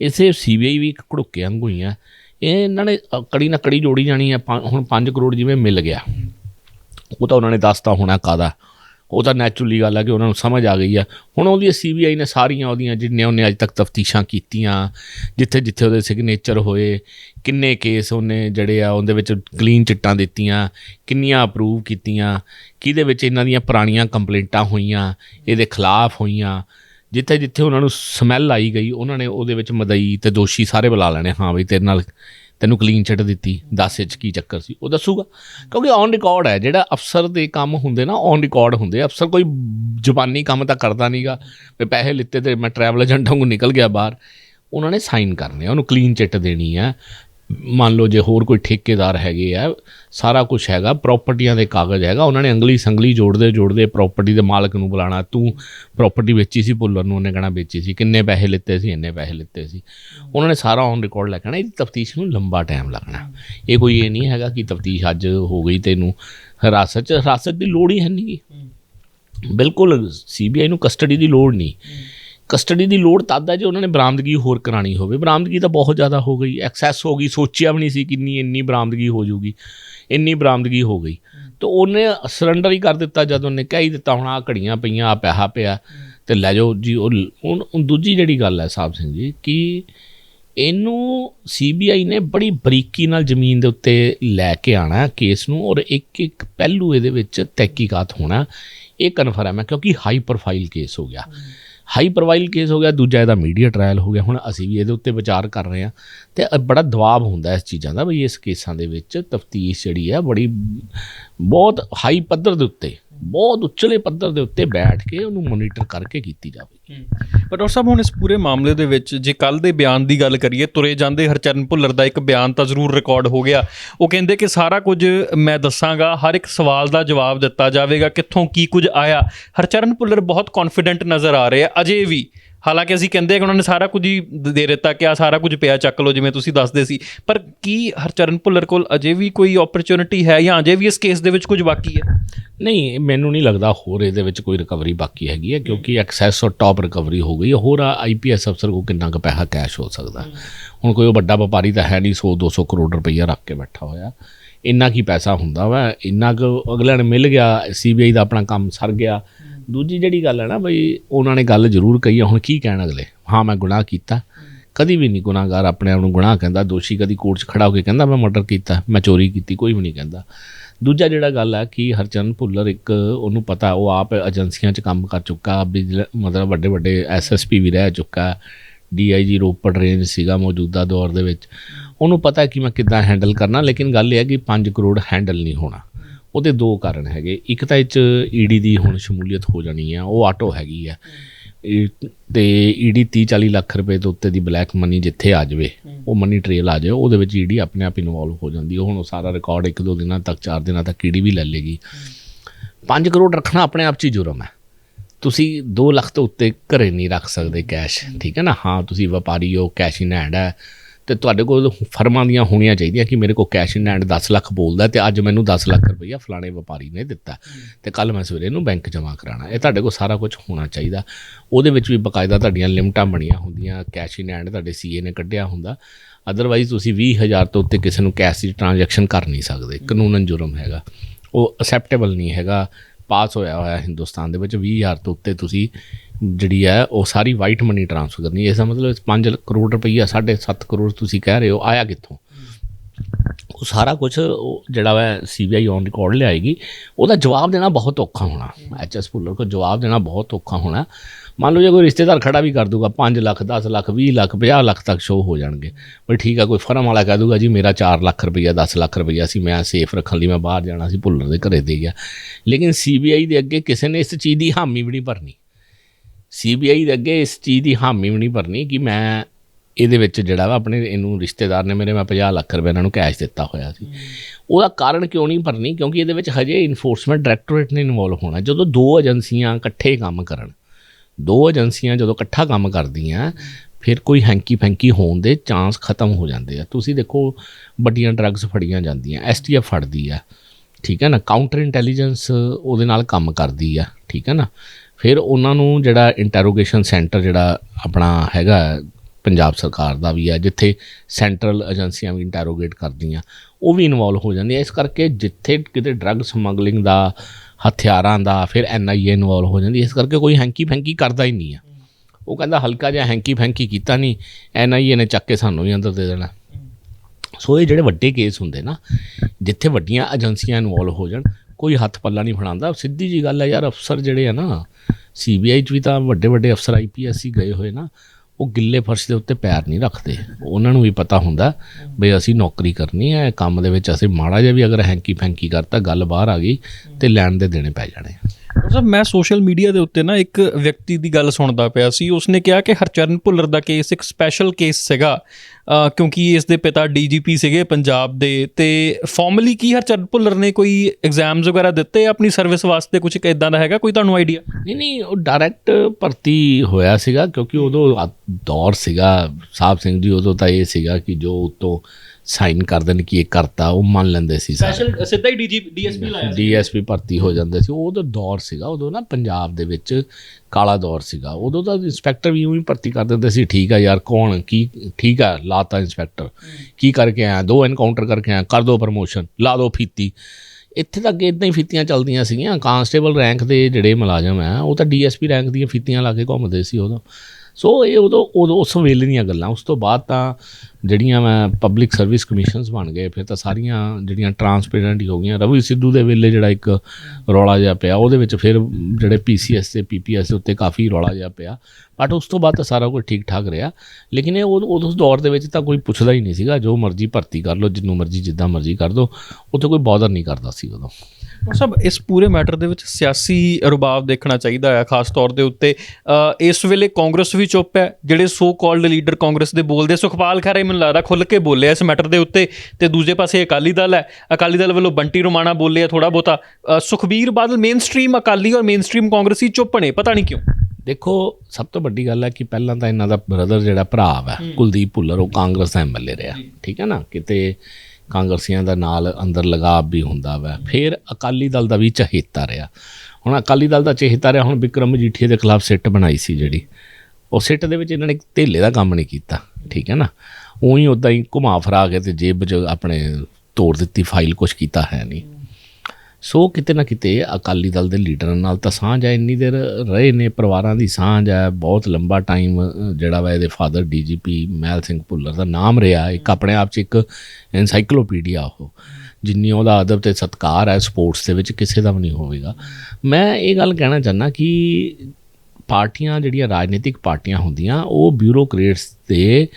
ਇਸੇ ਸੀਬੀਆਈ ਵੀ ਇੱਕ ਘੜੂਕੇ ਵਾਂਗੂ ਹੀ ਆ। ਇਹ ਇਹਨਾਂ ਨੇ ਕੜੀ ਨਾ ਕੜੀ ਜੋੜੀ ਜਾਣੀ ਆ, ਪੰ- ਹੁਣ 5 ਕਰੋੜ ਜਿਵੇਂ ਮਿਲ ਗਿਆ। ਉਹ ਤਾਂ ਉਹਨਾਂ ਨੇ ਦੱਸਤਾ ਹੋਣਾ ਕਾਦਾ ਉਹ ਤਾਂ ਨੈਚੁਰਲੀ ਗੱਲ ਆ ਕਿ ਉਹਨਾਂ ਨੂੰ ਸਮਝ ਆ ਗਈ ਆ। ਹੁਣ ਉਹਦੀ ਸੀਬੀਆਈ ਨੇ ਸਾਰੀਆਂ ਉਹਦੀਆਂ ਜਿੰਨੇ ਉਹਨੇ ਅੱਜ ਤੱਕ ਤਫਤੀਸ਼ਾਂ ਕੀਤੀਆਂ, ਜਿੱਥੇ ਜਿੱਥੇ ਉਹਦੇ ਸਿਗਨੇਚਰ ਹੋਏ, ਕਿੰਨੇ ਕੇਸ ਉਹਨੇ ਜਿਹੜੇ ਆ ਉਹਦੇ ਵਿੱਚ ਕਲੀਨ ਚਿੱਟਾਂ ਦਿੱਤੀਆਂ, ਕਿੰਨੀਆਂ ਅਪਰੂਵ ਕੀਤੀਆਂ, ਕਿਹਦੇ ਵਿੱਚ ਇਹਨਾਂ ਦੀਆਂ ਪੁਰਾਣੀਆਂ ਕੰਪਲੇਂਟਾਂ ਹੋਈਆਂ, ਇਹਦੇ ਖਿਲਾਫ ਹੋਈਆਂ। ਜਿੱਥੇ ਜਿੱਥੇ ਉਹਨਾਂ ਨੂੰ ਸਮੈਲ ਆਈ ਗਈ, ਉਹਨਾਂ ਨੇ ਉਹਦੇ ਵਿੱਚ ਮਦਈ ਤੇ ਦੋਸ਼ੀ ਸਾਰੇ ਬੁਲਾ ਲੈਣੇ, ਹਾਂ ਬਈ ਤੇਰੇ ਨਾਲ ਤੈਨੂੰ ਕਲੀਨ ਚਿੱਟ ਦਿੱਤੀ, ਦੱਸ ਇਹ ਕੀ ਚੱਕਰ ਸੀ, ਉਹ ਦੱਸੂਗਾ। ਕਿਉਂਕਿ ਔਨ ਰਿਕਾਰਡ ਹੈ, ਜਿਹੜਾ ਅਫਸਰ ਦੇ ਕੰਮ ਹੁੰਦੇ ਨਾ ਔਨ ਰਿਕਾਰਡ ਹੁੰਦੇ ਅਫਸਰ ਕੋਈ ਜ਼ੁਬਾਨੀ ਕੰਮ ਤਾਂ ਕਰਦਾ ਨਹੀਂਗਾ ਵੀ ਪੈਸੇ ਲਿੱਤੇ ਤੇ ਮੈਂ ਟਰੈਵਲ ਏਜੰਟ ਵਾਂਗੂ ਨਿਕਲ ਗਿਆ ਬਾਹਰ। ਉਹਨਾਂ ਨੇ ਸਾਈਨ ਕਰਨੇ ਆ, ਉਹਨੂੰ ਕਲੀਨ ਚਿੱਟ ਦੇਣੀ ਆ। ਮੰਨ ਲਓ ਜੇ ਹੋਰ ਕੋਈ ਠੇਕੇਦਾਰ ਹੈਗੇ ਆ, ਸਾਰਾ ਕੁਝ ਹੈਗਾ ਪ੍ਰਾਪਰਟੀਆਂ ਦੇ ਕਾਗਜ਼ ਹੈਗਾ, ਉਹਨਾਂ ਨੇ ਅੰਗਲੀ ਸੰਗਲੀ ਜੋੜਦੇ ਜੋੜਦੇ ਪ੍ਰਾਪਰਟੀ ਦੇ ਮਾਲਕ ਨੂੰ ਬੁਲਾਣਾ ਤੂੰ ਪ੍ਰਾਪਰਟੀ ਵੇਚੀ ਸੀ ਭੁੱਲਰ ਨੂੰ, ਉਹਨੇ ਕਹਣਾ ਵੇਚੀ ਸੀ, ਕਿੰਨੇ ਪੈਸੇ ਲਿੱਤੇ ਸੀ, ਇੰਨੇ ਪੈਸੇ ਲਿੱਤੇ ਸੀ। ਉਹਨਾਂ ਨੇ ਸਾਰਾ ਔਨ ਰਿਕਾਰਡ ਲਿਖਣਾ ਇਹਦੀ ਤਫਤੀਸ਼ ਨੂੰ ਲੰਬਾ ਟਾਈਮ ਲੱਗਣਾ। ਇਹ ਕੋਈ ਇਹ ਨਹੀਂ ਹੈਗਾ ਕਿ ਤਫਤੀਸ਼ ਅੱਜ ਹੋ ਗਈ ਤੈਨੂੰ ਹਿਰਾਸਤ ਚ, ਹਿਰਾਸਤ ਦੀ ਲੋੜ ਹੀ ਹੈ ਨਹੀਂ ਬਿਲਕੁਲ ਸੀਬੀਆਈ ਨੂੰ ਕਸਟਡੀ ਦੀ ਲੋੜ ਨਹੀਂ। ਕਸਟਡੀ ਦੀ ਲੋੜ ਤਦ ਹੈ ਜੇ ਉਹਨਾਂ ਨੇ ਬਰਾਮਦਗੀ ਹੋਰ ਕਰਾਣੀ ਹੋਵੇ। ਬਰਾਮਦਗੀ ਤਾਂ ਬਹੁਤ ਜ਼ਿਆਦਾ ਹੋ ਗਈ। ਐਕਸੈਸ ਹੋ ਗਈ। ਸੋਚਿਆ ਵੀ ਨਹੀਂ ਸੀ ਕਿੰਨੀ ਇੰਨੀ ਬਰਾਮਦਗੀ ਹੋ ਜਾਊਗੀ ਇੰਨੀ ਬਰਾਮਦਗੀ ਹੋ ਗਈ। ਤੇ ਉਹਨੇ ਸਰੈਂਡਰ ਹੀ ਕਰ ਦਿੱਤਾ ਜਦ ਉਹਨੇ ਕਹਿ ਹੀ ਦਿੱਤਾ, ਹੁਣ ਆ ਘੜੀਆਂ ਪਈਆਂ ਆ ਪੈਸਾ ਪਿਆ। ਤੇ ਲੈ ਜਾਓ ਜੀ, ਉਹ ਹੁਣ ਦੂਜੀ ਜਿਹੜੀ ਗੱਲ ਹੈ ਸਾਹਿਬ ਸਿੰਘ ਜੀ, ਕਿ ਇਹਨੂੰ ਸੀਬੀਆਈ ਨੇ ਬੜੀ ਬਰੀਕੀ ਨਾਲ ਜ਼ਮੀਨ ਦੇ ਉੱਤੇ ਲੈ ਕੇ ਆਣਾ ਕੇਸ ਨੂੰ ਔਰ ਇੱਕ ਇੱਕ ਪਹਿਲੂ ਇਹਦੇ ਵਿੱਚ ਤਹਿਕੀਕਾਤ ਹੋਣਾ। ਇਹ ਕਨਫਰਮ ਹੈ ਕਿਉਂਕਿ ਹਾਈ ਪ੍ਰੋਫਾਈਲ ਕੇਸ ਹੋ ਗਿਆ। ਹਾਈ ਪ੍ਰੋਫਾਈਲ ਕੇਸ ਹੋ ਗਿਆ, ਦੂਜਾ ਇਹਦਾ ਮੀਡੀਆ ਟ੍ਰਾਇਲ ਹੋ ਗਿਆ, ਹੁਣ ਅਸੀਂ ਵੀ ਇਹਦੇ ਉੱਤੇ ਵਿਚਾਰ ਕਰ ਰਹੇ ਹਾਂ ਤੇ ਬੜਾ ਦਬਾਅ ਹੁੰਦਾ ਇਸ ਚੀਜ਼ਾਂ ਦਾ ਵੀ ਇਸ ਕੇਸਾਂ ਦੇ ਵਿੱਚ ਤਫਤੀਸ਼ ਜਿਹੜੀ ਆ ਬੜੀ ਬਹੁਤ ਹਾਈ ਪੱਧਰ ਦੇ ਉੱਤੇ ਬਹੁਤ ਉੱਚਲੇ ਪੱਧਰ ਦੇ ਉੱਤੇ ਬੈਠ ਕੇ ਉਹਨੂੰ ਮੋਨੀਟਰ ਕਰਕੇ ਕੀਤੀ ਜਾਵੇ। ਪਰ ਡਾਕਟਰ ਸਾਹਿਬ, ਹੁਣ ਇਸ ਪੂਰੇ ਮਾਮਲੇ ਦੇ ਵਿੱਚ ਜੇ ਕੱਲ ਦੇ ਬਿਆਨ ਦੀ ਗੱਲ ਕਰੀਏ, ਤੁਰੇ ਜਾਂਦੇ ਹਰਚਰਨ ਭੁੱਲਰ ਦਾ ਇੱਕ ਬਿਆਨ ਤਾਂ ਜ਼ਰੂਰ ਰਿਕਾਰਡ ਹੋ ਗਿਆ। ਉਹ ਕਹਿੰਦੇ ਕਿ ਸਾਰਾ ਕੁਝ ਮੈਂ ਦੱਸਾਂਗਾ, ਹਰ ਇੱਕ ਸਵਾਲ ਦਾ ਜਵਾਬ ਦਿੱਤਾ ਜਾਵੇਗਾ, ਕਿੱਥੋਂ ਕੀ ਕੁਝ ਆਇਆ। ਹਰਚਰਨ ਭੁੱਲਰ ਬਹੁਤ ਕੌਨਫੀਡੈਂਟ ਨਜ਼ਰ ਆ ਰਹੇ ਆ, ਅਜੇ ਵੀ ਹਾਲਾਂਕਿ ਅਸੀਂ ਕਹਿੰਦੇ ਕਿ ਉਹਨਾਂ ਨੇ ਸਾਰਾ ਕੁਝ ਹੀ ਦ- ਦਿੱਤਾ ਕਿ ਆ ਸਾਰਾ ਕੁਝ ਪਿਆ ਚੱਕ ਲਓ ਜਿਵੇਂ ਤੁਸੀਂ ਦੱਸਦੇ ਸੀ। ਪਰ ਕੀ ਹਰਚਰਨ ਭੁੱਲਰ ਕੋਲ ਅਜੇ ਵੀ ਕੋਈ ਓਪਰਚੁਨਿਟੀ ਹੈ ਜਾਂ ਅਜੇ ਵੀ ਇਸ ਕੇਸ ਦੇ ਵਿੱਚ ਕੁਝ ਬਾਕੀ ਹੈ? ਨਹੀਂ ਮੈਨੂੰ ਨਹੀਂ ਲੱਗਦਾ ਹੋਰ ਇਹਦੇ ਵਿੱਚ ਕੋਈ ਰਿਕਵਰੀ ਬਾਕੀ ਹੈਗੀ ਹੈ ਕਿਉਂਕਿ ਐਕਸੈਸ ਔਰ ਟਾਪ ਰਿਕਵਰੀ ਹੋ ਗਈ। ਹੈ ਹੋਰ ਆਈਪੀਐਸ ਅਫਸਰ ਕੋ ਕਿੰਨਾ ਕੁ ਪੈਸਾ ਕੈਸ਼ ਹੋ ਸਕਦਾ। ਹੁਣ ਕੋਈ ਉਹ ਵੱਡਾ ਵਪਾਰੀ ਤਾਂ ਹੈ ਨਹੀਂ 100 200 ਕਰੋੜ ਰੁਪਈਆ ਰੱਖ ਕੇ ਬੈਠਾ ਹੋਇਆ। ਇੰਨਾ ਕੀ ਪੈਸਾ ਹੁੰਦਾ ਵਾ? ਇੰਨਾ ਕੁ ਅਗਲਿਆਂ ਨੇ ਮਿਲ ਗਿਆ ਸੀਬੀਆਈ ਦਾ ਆਪਣਾ ਕੰਮ ਸਰ ਗਿਆ। ਦੂਜੀ ਜਿਹੜੀ ਗੱਲ ਹੈ ਨਾ ਬਈ ਉਹਨਾਂ ਨੇ ਗੱਲ ਜ਼ਰੂਰ ਕਹੀ ਆ, ਹੁਣ ਕੀ ਕਹਿਣ ਅਗਲੇ? ਹਾਂ ਮੈਂ ਗੁਨਾਹ ਕੀਤਾ। ਕਦੀ ਵੀ ਨਹੀਂ ਗੁਨਾਹਗਾਰ ਆਪਣੇ ਆਪ ਨੂੰ ਗੁਨਾਹ ਕਹਿੰਦਾ ਦੋਸ਼ੀ ਕਦੀ ਕੋਰਟ 'ਚ ਖੜਾ ਹੋ ਕੇ ਕਹਿੰਦਾ ਮੈਂ ਮਰਡਰ ਕੀਤਾ ਮੈਂ ਚੋਰੀ ਕੀਤੀ ਕੋਈ ਵੀ ਨਹੀਂ ਕਹਿੰਦਾ। ਦੂਜਾ ਜਿਹੜਾ ਗੱਲ ਹੈ ਕਿ ਹਰਚੰਦ ਭੁੱਲਰ ਇੱਕ ਉਹਨੂੰ ਪਤਾ ਉਹ ਆਪ ਏਜੰਸੀਆਂ 'ਚ ਕੰਮ ਕਰ ਚੁੱਕਾ ਬਿਜਲ ਮਤਲਬ ਵੱਡੇ ਵੱਡੇ ਐਸਐਸਪੀ ਵੀ ਰਹਿ ਚੁੱਕਾ ਡੀਆਈਜੀ ਰੋਪੜ ਰੇਂਜ ਸੀਗਾ ਮੌਜੂਦਾ ਦੌਰ ਦੇ ਵਿੱਚ। ਉਹਨੂੰ ਪਤਾ ਕਿ ਮੈਂ ਕਿੱਦਾਂ ਹੈਂਡਲ ਕਰਨਾ ਲੇਕਿਨ ਗੱਲ ਇਹ ਹੈ ਕਿ 5 ਕਰੋੜ ਹੈਂਡਲ ਨਹੀਂ ਹੋਣਾ। ਉਹਦੇ ਦੋ ਕਾਰਨ ਹੈਗੇ। ਇੱਕ ਤਾਂ ਇਹ 'ਚ ਈਡੀ ਦੀ ਹੁਣ ਸ਼ਮੂਲੀਅਤ ਹੋ ਜਾਣੀ ਹੈ ਉਹ ਆਟੋ ਹੈਗੀ ਆ। ਤੇ ਈਡੀ 30 40 ਲੱਖ ਰੁਪਏ ਤੋਂ ਉੱਤੇ ਦੀ ਬਲੈਕ ਮਨੀ ਜਿੱਥੇ ਆ ਜਾਵੇ ਉਹ ਮਨੀ ਟ੍ਰੇਲ ਆ ਜਾਏ ਉਹਦੇ ਵਿੱਚ ਈਡੀ ਆਪਣੇ ਆਪ ਇਨਵੋਲਵ ਹੋ ਜਾਂਦੀ ਹੈ ਹੁਣ ਉਹ ਸਾਰਾ ਰਿਕਾਰਡ ਇੱਕ ਦੋ ਦਿਨਾਂ ਤੱਕ ਚਾਰ ਦਿਨਾਂ ਤੱਕ ਈਡੀ ਵੀ ਲੈ ਲੇਗੀ। 5 ਕਰੋੜ ਰੱਖਣਾ ਆਪਣੇ ਆਪ 'ਚ ਹੀ ਜੁਰਮ ਹੈ ਤੁਸੀਂ 2 ਲੱਖ ਤੋਂ ਉੱਤੇ ਘਰੇ ਨਹੀਂ ਰੱਖ ਸਕਦੇ ਕੈਸ਼ ਠੀਕ ਹੈ ਨਾ? ਹਾਂ ਤੁਸੀਂ ਵਪਾਰੀ ਹੋ ਕੈਸ਼ ਇਨ ਹੈਂਡ ਹੈ ਤੇ ਤੁਹਾਡੇ ਕੋਲ ਫਰਮਾਂ ਦੀਆਂ ਹੋਣੀਆਂ ਚਾਹੀਦੀਆਂ ਕਿ ਮੇਰੇ ਕੋਲ ਕੈਸ਼ ਇਨ ਹੈਂਡ 10 ਲੱਖ ਬੋਲਦਾ ਤੇ ਅੱਜ ਮੈਨੂੰ 10 ਲੱਖ ਰੁਪਈਆ ਫਲਾਣੇ ਵਪਾਰੀ ਨੇ ਦਿੱਤਾ। ਤੇ ਕੱਲ ਮੈਂ ਸਵੇਰੇ ਇਹਨੂੰ ਬੈਂਕ ਜਮ੍ਹਾਂ ਕਰਾਣਾ ਇਹ ਤੁਹਾਡੇ ਕੋਲ ਸਾਰਾ ਕੁਝ ਹੋਣਾ ਚਾਹੀਦਾ। ਉਹਦੇ ਵਿੱਚ ਵੀ ਬਕਾਇਦਾ ਤੁਹਾਡੀਆਂ ਲਿਮਟਾਂ ਬਣੀਆਂ ਹੁੰਦੀਆਂ ਕੈਸ਼ ਇਨ ਹੈਂਡ ਤੁਹਾਡੇ ਸੀਏ ਨੇ ਕੱਢਿਆ ਹੁੰਦਾ। ਅਦਰਵਾਈਜ਼ ਤੁਸੀਂ 20000 ਤੋਂ ਉੱਤੇ ਕਿਸੇ ਨੂੰ ਕੈਸ਼ ਦੀ ਟ੍ਰਾਂਜੈਕਸ਼ਨ ਕਰ ਨਹੀਂ ਸਕਦੇ। ਕਾਨੂੰਨਨ ਜੁਰਮ ਹੈਗਾ। ਉਹ ਅਸੈਪਟੇਬਲ ਨਹੀਂ ਹੈਗਾ। ਪਾਸ ਹੋਇਆ ਹੋਇਆ ਹਿੰਦੁਸਤਾਨ ਦੇ ਵਿੱਚ 20000 ਤੋਂ ਉੱਤੇ ਤੁਸੀਂ ਜਿਹੜੀ ਹੈ, ਉਹ ਸਾਰੀ ਵਾਈਟ ਮਨੀ ਟ੍ਰਾਂਸਫਰ ਕਰਨੀ ਇਸ ਦਾ ਮਤਲਬ 5 ਕਰੋੜ ਰੁਪਈਆ 7.5 ਕਰੋੜ ਤੁਸੀਂ ਕਹਿ ਰਹੇ ਹੋ, ਆਇਆ ਕਿੱਥੋਂ? ਉਹ ਸਾਰਾ ਕੁਝ ਜਿਹੜਾ ਵਾ ਸੀਬੀਆਈ ਔਨ ਰਿਕਾਰਡ ਲਿਆਏਗੀ। ਉਹਦਾ ਜਵਾਬ ਦੇਣਾ ਬਹੁਤ ਔਖਾ ਹੋਣਾ। ਐਚਐਸ ਭੁੱਲਰ ਕੋ ਜਵਾਬ ਦੇਣਾ ਬਹੁਤ ਔਖਾ ਹੋਣਾ। ਮੰਨ ਲਓ ਜੇ ਕੋਈ ਰਿਸ਼ਤੇਦਾਰ ਖੜਾ ਵੀ ਕਰ ਦੂਗਾ 5 ਲੱਖ 10 ਲੱਖ 20 ਲੱਖ 50 ਲੱਖ ਤੱਕ ਸ਼ੋ ਹੋ ਜਾਣਗੇ। ਪਰ ਠੀਕ ਆ, ਕੋਈ ਫਰਮ ਵਾਲਾ ਕਹਿ ਦੂਗਾ, ਜੀ ਮੇਰਾ 4 ਲੱਖ ਰੁਪਈਆ 10 ਲੱਖ ਰੁਪਈਆ ਸੀ, ਮੈਂ ਸੇਫ ਰੱਖਣ ਲਈ ਮੈਂ ਬਾਹਰ ਜਾਣਾ ਸੀ, ਭੁੱਲਰ ਦੇ ਘਰੇ ਦੇ ਗਿਆ। ਲੇਕਿਨ ਸੀਬੀਆਈ ਦੇ ਅੱਗੇ ਕਿਸੇ ਨੇ ਇਸ ਚੀਜ਼ ਦੀ ਹਾਮੀ ਵੀ ਨਹੀਂ ਭਰਨੀ। ਸੀਬੀਆਈ ਦੇ ਅੱਗੇ ਇਸ ਚੀਜ਼ ਦੀ ਹਾਮੀ ਵੀ ਨਹੀਂ ਭਰਨੀ ਕਿ ਮੈਂ ਇਹਦੇ ਵਿੱਚ ਜਿਹੜਾ ਵਾ ਆਪਣੇ ਇਹਨੂੰ ਰਿਸ਼ਤੇਦਾਰ ਨੇ ਮੇਰੇ ਮੈਂ 50 ਲੱਖ ਰੁਪਏ ਇਹਨਾਂ ਨੂੰ ਕੈਸ਼ ਦਿੱਤਾ ਹੋਇਆ ਸੀ। ਉਹਦਾ ਕਾਰਨ ਕਿਉਂ ਨਹੀਂ ਭਰਨੀ? ਕਿਉਂਕਿ ਇਹਦੇ ਵਿੱਚ ਹਜੇ ਇਨਫੋਰਸਮੈਂਟ ਡਾਇਰੈਕਟੋਰੇਟ ਨੇ ਇਨਵੋਲਵ ਹੋਣਾ। ਜਦੋਂ ਦੋ ਏਜੰਸੀਆਂ ਇਕੱਠੇ ਕੰਮ ਕਰਨ ਦੋ ਏਜੰਸੀਆਂ ਜਦੋਂ ਇਕੱਠਾ ਕੰਮ ਕਰਦੀਆਂ ਫਿਰ ਕੋਈ ਹੈਂਕੀ ਫੈਂਕੀ ਹੋਣ ਦੇ ਚਾਂਸ ਖਤਮ ਹੋ ਜਾਂਦੇ ਆ। ਤੁਸੀਂ ਦੇਖੋ ਵੱਡੀਆਂ ਡਰੱਗਸ ਫੜੀਆਂ ਜਾਂਦੀਆਂ ਐਸਟੀਐਫ ਫੜਦੀ ਆ ਠੀਕ ਹੈ ਨਾ? ਕਾਊਂਟਰ ਇੰਟੈਲੀਜੈਂਸ ਉਹਦੇ ਨਾਲ ਕੰਮ ਕਰਦੀ ਆ ਠੀਕ ਹੈ ਨਾ? ਫਿਰ ਉਹਨਾਂ ਨੂੰ ਜਿਹੜਾ ਇੰਟਰੋਗੇਸ਼ਨ ਸੈਂਟਰ ਜਿਹੜਾ ਆਪਣਾ ਹੈਗਾ ਪੰਜਾਬ ਸਰਕਾਰ ਦਾ ਵੀ ਆ ਜਿੱਥੇ ਸੈਂਟਰਲ ਏਜੰਸੀਆਂ ਵੀ ਇੰਟਰੋਗੇਟ ਕਰਦੀਆਂ ਉਹ ਵੀ ਇਨਵੋਲਵ ਹੋ ਜਾਂਦੀਆਂ। ਇਸ ਕਰਕੇ ਜਿੱਥੇ ਕਿਤੇ ਡਰੱਗ ਸਮਗਲਿੰਗ ਦਾ ਹਥਿਆਰਾਂ ਦਾ ਫਿਰ ਐਨਆਈਏ ਇਨਵੋਲਵ ਹੋ ਜਾਂਦੀ ਇਸ ਕਰਕੇ ਕੋਈ ਹੈਂਕੀ ਫੈਂਕੀ ਕਰਦਾ ਹੀ ਨਹੀਂ ਆ। ਉਹ ਕਹਿੰਦਾ ਹਲਕਾ ਜਿਹਾ ਹੈਂਕੀ ਫੈਂਕੀ ਕੀਤਾ ਨਹੀਂ ਐਨਆਈਏ ਨੇ ਚੱਕ ਕੇ ਸਾਨੂੰ ਹੀ ਅੰਦਰ ਦੇ ਦੇਣਾ। ਸੋ ਇਹ ਜਿਹੜੇ ਵੱਡੇ ਕੇਸ ਹੁੰਦੇ ਨਾ ਜਿੱਥੇ ਵੱਡੀਆਂ ਏਜੰਸੀਆਂ ਇਨਵੋਲਵ ਹੋ ਜਾਣ ਕੋਈ ਹੱਥ ਪੱਲਾ ਨਹੀਂ ਫੜਾਉਂਦਾ ਸਿੱਧੀ ਜੀ ਗੱਲ ਹੈ ਯਾਰ, ਅਫਸਰ ਜਿਹੜੇ ਆ ਨਾ ਸੀਬੀਆਈ 'ਚ ਵੀ ਤਾਂ ਵੱਡੇ ਵੱਡੇ ਅਫਸਰ ਆਈਪੀਐਸ ਹੀ ਗਏ ਹੋਏ ਨਾ, ਉਹ ਗਿੱਲੇ ਫਰਸ਼ ਦੇ ਉੱਤੇ ਪੈਰ ਨਹੀਂ ਰੱਖਦੇ। ਉਹਨਾਂ ਨੂੰ ਵੀ ਪਤਾ ਹੁੰਦਾ, ਬਈ ਅਸੀਂ ਨੌਕਰੀ ਕਰਨੀ ਹੈ, ਕੰਮ ਦੇ ਵਿੱਚ ਅਸੀਂ ਮਾੜਾ ਜਿਹਾ ਵੀ ਅਗਰ ਹੈਂਕੀ ਫੈਂਕੀ ਕਰਤਾ, ਗੱਲ ਬਾਹਰ ਆ ਗਈ ਤੇ ਲੈਣ ਦੇ ਦੇਣੇ ਪੈ ਜਾਣੇ। ਸਰ, ਮੈਂ ਸੋਸ਼ਲ ਮੀਡੀਆ ਦੇ ਉੱਤੇ ਨਾ ਇੱਕ ਵਿਅਕਤੀ ਦੀ ਗੱਲ ਸੁਣਦਾ ਪਿਆ ਸੀ। ਉਸਨੇ ਕਿਹਾ ਕਿ ਹਰਚਰਨ ਭੁੱਲਰ ਦਾ ਕੇਸ ਇੱਕ ਸਪੈਸ਼ਲ ਕੇਸ ਸੀਗਾ। ਕਿਉਂਕਿ ਇਸ ਦੇ ਪਿਤਾ ਡੀਜੀਪੀ ਸੀਗੇ ਪੰਜਾਬ ਦੇ ਤੇ ਫਾਰਮਲੀ ਕੀ ਹਰਚਰਨ ਭੁੱਲਰ ਨੇ ਕੋਈ ਐਗਜ਼ਾਮਸ ਵਗੈਰਾ ਦਿੱਤੇ ਆਪਣੀ ਸਰਵਿਸ ਵਾਸਤੇ? ਕੁਝ ਇਦਾਂ ਦਾ ਹੈਗਾ? ਕੋਈ ਤੁਹਾਨੂੰ ਆਈਡੀਆ ਨਹੀਂ ਨਹੀਂ ਉਹ ਡਾਇਰੈਕਟ ਭਰਤੀ ਹੋਇਆ ਸੀਗਾ ਕਿਉਂਕਿ ਉਦੋਂ ਦੌਰ ਸੀਗਾ ਸਾਹਿਬ ਸਿੰਘ ਜੀ ਉਦੋਂ ਤਾਂ ਇਹ ਸੀਗਾ ਕਿ ਜੋ ਉਤੋਂ ਸਾਈਨ ਕਰ ਦੇਣ ਕਿ ਇਹ ਕਰਤਾ ਉਹ ਮੰਨ ਲੈਂਦੇ ਸੀ ਸਾਰੇ। ਸਪੈਸ਼ਲ ਸਿੱਧਾ ਹੀ ਡੀਜੀ ਡੀਐਸਪੀ ਡੀਐਸਪੀ ਭਰਤੀ ਹੋ ਜਾਂਦੇ ਸੀ। ਉਹ ਉਦੋਂ ਦੌਰ ਸੀਗਾ ਉਦੋਂ ਨਾ ਪੰਜਾਬ ਦੇ ਵਿੱਚ ਕਾਲਾ ਦੌਰ ਸੀਗਾ। ਉਦੋਂ ਤਾਂ ਇੰਸਪੈਕਟਰ ਵੀ ਉਹੀ ਭਰਤੀ ਕਰ ਦਿੰਦੇ ਸੀ ਠੀਕ ਆ ਯਾਰ ਕੌਣ ਕੀ ਠੀਕ ਆ ਲਾਤਾ ਇੰਸਪੈਕਟਰ ਕੀ ਕਰਕੇ ਆਇਆ? ਦੋ ਐਨਕਾਊਂਟਰ ਕਰਕੇ ਆਇਆ। ਕਰ ਦੋ ਪ੍ਰਮੋਸ਼ਨ ਲਾ ਦੋ ਫੀਤੀ। ਇੱਥੇ ਤਾਂ ਅੱਗੇ ਇਦਾਂ ਹੀ ਫੀਤੀਆਂ ਚੱਲਦੀਆਂ ਸੀਗੀਆਂ। ਕਾਂਸਟੇਬਲ ਰੈਂਕ ਦੇ ਜਿਹੜੇ ਮੁਲਾਜ਼ਮ ਆ, ਉਹ ਤਾਂ ਡੀਐਸਪੀ ਰੈਂਕ ਦੀਆਂ ਫੀਤੀਆਂ ਲਾ ਕੇ ਘੁੰਮਦੇ ਸੀ ਉਦੋਂ। ਸੋ ਇਹ ਉਦੋਂ ਉਦੋਂ ਉਸ ਵੇਲੇ ਦੀਆਂ ਗੱਲਾਂ। ਉਸ ਤੋਂ ਬਾਅਦ ਤਾਂ ਜਿਹੜੀਆਂ ਮੈਂ ਪਬਲਿਕ ਸਰਵਿਸ ਕਮਿਸ਼ਨਸ ਬਣ ਗਏ, ਫਿਰ ਤਾਂ ਸਾਰੀਆਂ ਜਿਹੜੀਆਂ ਟਰਾਂਸਪੇਰੈਂਟ ਹੋ ਗਈਆਂ। ਰਵੀ ਸਿੱਧੂ ਦੇ ਵੇਲੇ ਜਿਹੜਾ ਇੱਕ ਰੌਲਾ ਜਿਹਾ ਪਿਆ, ਉਹਦੇ ਵਿੱਚ ਫਿਰ ਜਿਹੜੇ ਪੀਸੀਐਸ ਤੇ ਪੀਪੀਐਸ ਦੇ ਉੱਤੇ ਕਾਫੀ ਰੌਲਾ ਜਿਹਾ ਪਿਆ। ਬਟ ਉਸ ਤੋਂ ਬਾਅਦ ਤਾਂ ਸਾਰਾ ਕੁਝ ਠੀਕ ਠਾਕ ਰਿਹਾ। ਲੇਕਿਨ ਇਹ ਉਦੋਂ, ਉਸ ਦੌਰ ਦੇ ਵਿੱਚ ਤਾਂ ਕੋਈ ਪੁੱਛਦਾ ਹੀ ਨਹੀਂ ਸੀਗਾ, ਜੋ ਮਰਜ਼ੀ ਭਰਤੀ ਕਰ ਲਓ, ਜਿੰਨੂੰ ਮਰਜ਼ੀ, ਜਿੱਦਾਂ ਮਰਜ਼ੀ ਕਰ ਦਿਓ ਉੱਥੇ ਕੋਈ ਬੌਦਰ ਨਹੀਂ ਕਰਦਾ ਸੀ ਉਦੋਂ। ਸਭ ਇਸ ਪੂਰੇ ਮੈਟਰ ਦੇ ਵਿੱਚ ਸਿਆਸੀ ਰੁਬਾਬ ਦੇਖਣਾ ਚਾਹੀਦਾ ਹੈ ਖਾਸ ਤੌਰ ਦੇ ਉੱਤੇ। ਇਸ ਵੇਲੇ ਕਾਂਗਰਸ ਵੀ ਚੁੱਪ ਹੈ ਜਿਹੜੇ ਸੋ ਕਾਲਡ ਲੀਡਰ ਕਾਂਗਰਸ ਦੇ ਬੋਲਦੇ ਸੁਖਪਾਲ ਖਹਿਰਾ ਮੈਨੂੰ ਲੱਗਦਾ ਖੁੱਲ ਕੇ ਬੋਲਿਆ ਇਸ ਮੈਟਰ ਦੇ ਉੱਤੇ ਤੇ ਦੂਜੇ ਪਾਸੇ ਅਕਾਲੀ ਦਲ ਹੈ। ਅਕਾਲੀ ਦਲ ਵੱਲੋਂ ਬੰਟੀ ਰੋਮਾਣਾ ਬੋਲਿਆ ਥੋੜਾ ਬਹੁਤਾ। ਅ, ਸੁਖਬੀਰ ਬਾਦਲ ਮੇਨ ਸਟ੍ਰੀਮ ਅਕਾਲੀ ਔਰ ਮੇਨ ਸਟ੍ਰੀਮ ਕਾਂਗਰਸੀ ਚੁੱਪ ਨੇ ਪਤਾ ਨਹੀਂ ਕਿਉਂ। ਦੇਖੋ ਸਭ ਤੋਂ ਵੱਡੀ ਗੱਲ ਹੈ ਕਿ ਪਹਿਲਾਂ ਤਾਂ ਇਹਨਾਂ ਦਾ ਬ੍ਰਦਰ ਜਿਹੜਾ ਭਰਾ ਹੈ। ਕੁਲਦੀਪ ਭੁੱਲਰ ਉਹ ਕਾਂਗਰਸ ਦਾ ਐਮਐਲਏ ਰਿਹਾ ਠੀਕ ਹੈ ਨਾ? ਕਿਤੇ ਕਾਂਗਰਸੀਆਂ ਦਾ ਨਾਲ ਅੰਦਰ ਲਗਾਵ ਵੀ ਹੁੰਦਾ ਵਾ। ਫਿਰ ਅਕਾਲੀ ਦਲ ਦਾ ਵੀ ਚਹੇਤਾ ਰਿਹਾ। ਹੁਣ ਅਕਾਲੀ ਦਲ ਦਾ ਚਹੇਤਾ ਰਿਹਾ, ਹੁਣ ਵਿਕਰਮ ਮਜੀਠੀਆ ਦੇ ਖਿਲਾਫ ਸਿੱਟ ਬਣਾਈ ਸੀ ਜਿਹੜੀ। ਉਹ ਸਿੱਟ ਦੇ ਵਿੱਚ ਇਹਨਾਂ ਨੇ ਧੇਲੇ ਦਾ ਕੰਮ ਨਹੀਂ ਕੀਤਾ, ਠੀਕ ਹੈ ਨਾ? ਉਹੀ ਉਦਾਂ ਹੀ ਘੁਮਾ ਫਰਾ ਕੇ ਤੇ ਜੇਬ 'ਚ ਆਪਣੇ ਤੋੜ ਦਿੱਤੀ, ਫਾਈਲ ਕੁਝ ਕੀਤਾ ਹੈ ਨਹੀਂ। ਸੋ ਕਿਤੇ ਨਾ ਕਿਤੇ ਅਕਾਲੀ ਦਲ ਦੇ ਲੀਡਰਾਂ ਨਾਲ ਤਾਂ ਸਾਂਝ ਹੈ ਇੰਨੀ ਦੇਰ ਰਹੇ ਨੇ, ਪਰਿਵਾਰਾਂ ਦੀ ਸਾਂਝ ਹੈ ਬਹੁਤ ਲੰਬਾ ਟਾਈਮ ਜਿਹੜਾ ਵਾ ਇਹਦੇ ਫਾਦਰ ਡੀਜੀਪੀ ਮਹਿਲ ਸਿੰਘ ਭੁੱਲਰ ਦਾ ਨਾਮ ਰਿਹਾ, ਇੱਕ ਆਪਣੇ ਆਪ 'ਚ ਇੱਕ ਐਨਸਾਈਕਲੋਪੀਡੀਆ ਉਹ, ਜਿੰਨੀ ਉਹਦਾ ਅਦਬ ਤੇ ਸਤਕਾਰ ਹੈ ਸਪੋਰਟਸ ਦੇ ਵਿੱਚ, ਕਿਸੇ ਦਾ ਵੀ ਨਹੀਂ ਹੋਵੇਗਾ। ਮੈਂ ਇਹ ਗੱਲ ਕਹਿਣਾ ਚਾਹੁੰਦਾ ਕਿ ਪਾਰਟੀਆਂ ਜਿਹੜੀਆਂ ਰਾਜਨੀਤਿਕ ਪਾਰਟੀਆਂ ਹੁੰਦੀਆਂ, ਉਹ ਬਿਊਰੋਕਰੇਟਸ ਦੇ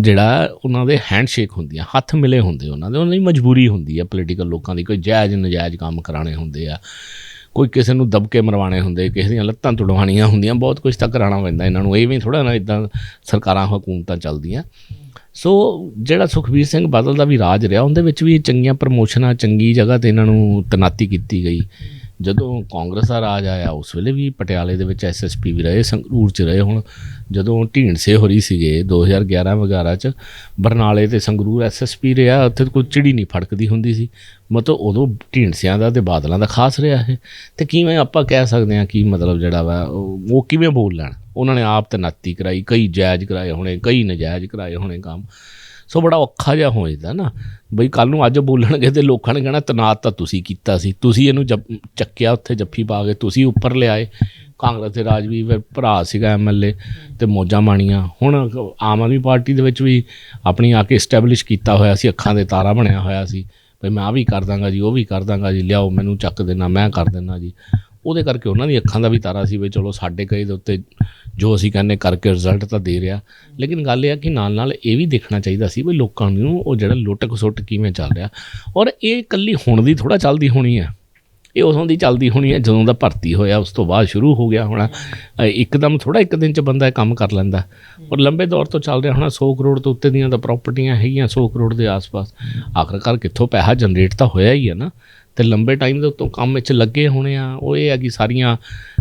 ਜਿਹੜਾ ਉਹਨਾਂ ਦੇ ਹੈਂਡਸ਼ੇਕ ਹੁੰਦੀਆਂ, ਹੱਥ ਮਿਲੇ ਹੁੰਦੇ ਉਹਨਾਂ ਦੇ, ਉਹਨਾਂ ਦੀ ਮਜਬੂਰੀ ਹੁੰਦੀ ਆ ਪੋਲੀਟੀਕਲ ਲੋਕਾਂ ਦੀ, ਕੋਈ ਜਾਇਜ਼ ਨਜਾਇਜ਼ ਕੰਮ ਕਰਾਣੇ ਹੁੰਦੇ ਆ, ਕੋਈ ਕਿਸੇ ਨੂੰ ਦਬਕੇ ਮਰਵਾਣੇ ਹੁੰਦੇ, ਕਿਸੇ ਦੀਆਂ ਲੱਤਾਂ ਤੁੜਵਾਣੀਆਂ ਹੁੰਦੀਆਂ, ਬਹੁਤ ਕੁਝ ਤਾਂ ਕਰਾਉਣਾ ਪੈਂਦਾ ਇਹਨਾਂ ਨੂੰ ਇਹ ਵੀ ਥੋੜਾ ਨਾ ਇਦਾਂ ਸਰਕਾਰਾਂ ਹਕੂਮਤਾਂ ਚੱਲਦੀਆਂ। ਸੋ ਜਿਹੜਾ ਸੁਖਬੀਰ ਸਿੰਘ ਬਾਦਲ ਦਾ ਵੀ ਰਾਜ ਰਿਹਾ, ਉਹਦੇ ਵਿੱਚ ਵੀ ਚੰਗੀਆਂ ਪ੍ਰਮੋਸ਼ਨਾਂ ਚੰਗੀ ਜਗ੍ਹਾ ਤੇ ਇਹਨਾਂ ਨੂੰ ਤਨਾਤੀ ਕੀਤੀ ਗਈ। ਜਦੋਂ ਕਾਂਗਰਸ ਦਾ ਰਾਜ ਆਇਆ, ਉਸ ਵੇਲੇ ਵੀ ਪਟਿਆਲੇ ਦੇ ਵਿੱਚ ਐਸਐਸਪੀ ਵੀ ਰਹੇ, ਸੰਗਰੂਰ ਚ ਰਹੇ ਹੁਣ। ਜਦੋਂ ਢੀਂਡਸੇ ਹੋਰੀ ਸੀਗੇ 2011 ਵਗੈਰਾ ਚ, ਬਰਨਾਲੇ ਤੇ ਸੰਗਰੂਰ ਐਸਐਸਪੀ ਰਿਹਾ, ਉੱਥੇ ਕੋਈ ਚਿੜੀ ਨਹੀਂ ਫੜਕਦੀ ਹੁੰਦੀ ਸੀ। ਮਤਲਬ ਉਦੋਂ ਢੀਂਡਸਿਆਂ ਦਾ ਤੇ ਬਾਦਲਾਂ ਦਾ ਖਾਸ ਰਿਹਾ ਹੈ ਤੇ ਕਿਵੇਂ ਆਪਾਂ ਕਹਿ ਸਕਦੇ ਹਾਂ ਕਿ ਮਤਲਬ ਜਿਹੜਾ ਵਾ, ਉਹ ਕਿਵੇਂ ਬੋਲ ਲੈਣ? ਉਹਨਾਂ ਨੇ ਆਪ ਤਨਾਤੀ ਕਰਾਈ, ਕਈ ਜਾਇਜ਼ ਕਰਾਏ ਹੋਣੇ, ਕਈ ਨਜਾਇਜ਼ ਕਰਾਏ ਹੋਣੇ ਕੰਮ। ਸੋ ਬੜਾ ਔਖਾ ਜਿਹਾ ਹੋ ਜਾਂਦਾ ਨਾ। ਬਈ ਕੱਲ ਨੂੰ ਅੱਜ ਬੋਲਣਗੇ ਤੇ ਲੋਕਾਂ ਨੇ ਕਹਿਣਾ, ਤਨਾਤ ਤਾਂ ਤੁਸੀਂ ਕੀਤਾ ਸੀ। ਤੁਸੀਂ ਇਹਨੂੰ ਜਪ- ਚੱਕਿਆ ਉੱਥੇ ਜੱਫੀ ਪਾ ਕੇ, ਤੁਸੀਂ ਉੱਪਰ ਲਿਆਏ। ਕਾਂਗਰਸ ਦੇ ਰਾਜ ਵੀ ਫਿਰ ਭਰਾ ਸੀਗਾ ਐਮਐਲਏ ਤੇ ਮੋਜਾਂ ਮਾਣੀਆਂ। ਹੁਣ ਆਮ ਆਦਮੀ ਪਾਰਟੀ ਦੇ ਵਿੱਚ ਵੀ ਆਪਣੀ ਆ ਕੇ ਐਸਟੈਬਲਿਸ਼ ਕੀਤਾ ਹੋਇਆ ਸੀ, ਅੱਖਾਂ ਦੇ ਤਾਰਾ ਬਣਿਆ ਹੋਇਆ ਸੀ। ਬਈ ਮੈਂ ਆ ਵੀ ਕਰ ਦਾਂਗਾ ਜੀ, ਉਹ ਵੀ ਕਰ ਦਾਂਗਾ ਜੀ, ਲਿਆਓ, ਮੈਨੂੰ ਚੱਕ ਦੇਣਾ, ਮੈਂ ਕਰ ਦੇਣਾ ਜੀ। ਉਹਦੇ ਕਰਕੇ ਉਹਨਾਂ ਦੀ ਅੱਖਾਂ ਦਾ ਵੀ ਤਾਰਾ ਸੀ ਵੀ ਚਲੋ ਸਾਡੇ ਕਹੇ ਦੇ ਉੱਤੇ ਜੋ ਅਸੀਂ ਕਹਿੰਦੇ ਕਰਕੇ ਰਿਜ਼ਲਟ ਤਾਂ ਦੇ ਰਿਹਾ। ਲੇਕਿਨ ਗੱਲ ਇਹ ਆ ਕਿ ਨਾਲ ਨਾਲ ਇਹ ਵੀ ਦੇਖਣਾ ਚਾਹੀਦਾ ਸੀ ਵੀ ਲੋਕਾਂ ਨੂੰ ਉਹ ਜਿਹੜਾ ਲੁੱਟ ਖਸੁੱਟ ਕਿਵੇਂ ਚੱਲ ਰਿਹਾ। ਔਰ ਇਹ ਇਕੱਲੀ ਹੁਣ ਦੀ ਥੋੜਾ ਚੱਲਦੀ ਹੋਣੀ ਹੈ। ਇਹ ਉਦੋਂ ਦੀ ਚੱਲਦੀ ਹੋਣੀ ਹੈ ਜਦੋਂ ਦਾ ਭਰਤੀ ਹੋਇਆ, ਉਸ ਤੋਂ ਬਾਅਦ ਸ਼ੁਰੂ ਹੋ ਗਿਆ ਹੋਣਾ। ਇੱਕਦਮ ਥੋੜਾ ਇੱਕ ਦਿਨ ਚ ਬੰਦਾ ਕੰਮ ਕਰ ਲੈਂਦਾ। ਔਰ ਲੰਬੇ ਦੌਰ ਤੋਂ ਚੱਲ ਰਿਹਾ ਹੋਣਾ 100 ਕਰੋੜ ਤੋਂ ਉੱਤੇ ਦੀਆਂ ਤਾਂ ਪ੍ਰਾਪਰਟੀਆਂ ਹੈਗੀਆਂ 100 ਕਰੋੜ ਦੇ ਆਸ-ਪਾਸ। ਆਖਰਕਾਰ ਕਿੱਥੋਂ ਪੈਸਾ ਜਨਰੇਟ ਤਾਂ ਹੋਇਆ ਹੀ ਹੈ ਨਾ। ਤੇ ਲੰਬੇ ਟਾਈਮ ਦੇ ਉੱਤੋਂ ਕੰਮ ਵਿੱਚ ਲੱਗੇ ਹੋਣੇ ਆ। ਉਹ ਇਹ ਆ ਕਿ ਸਾਰੀਆਂ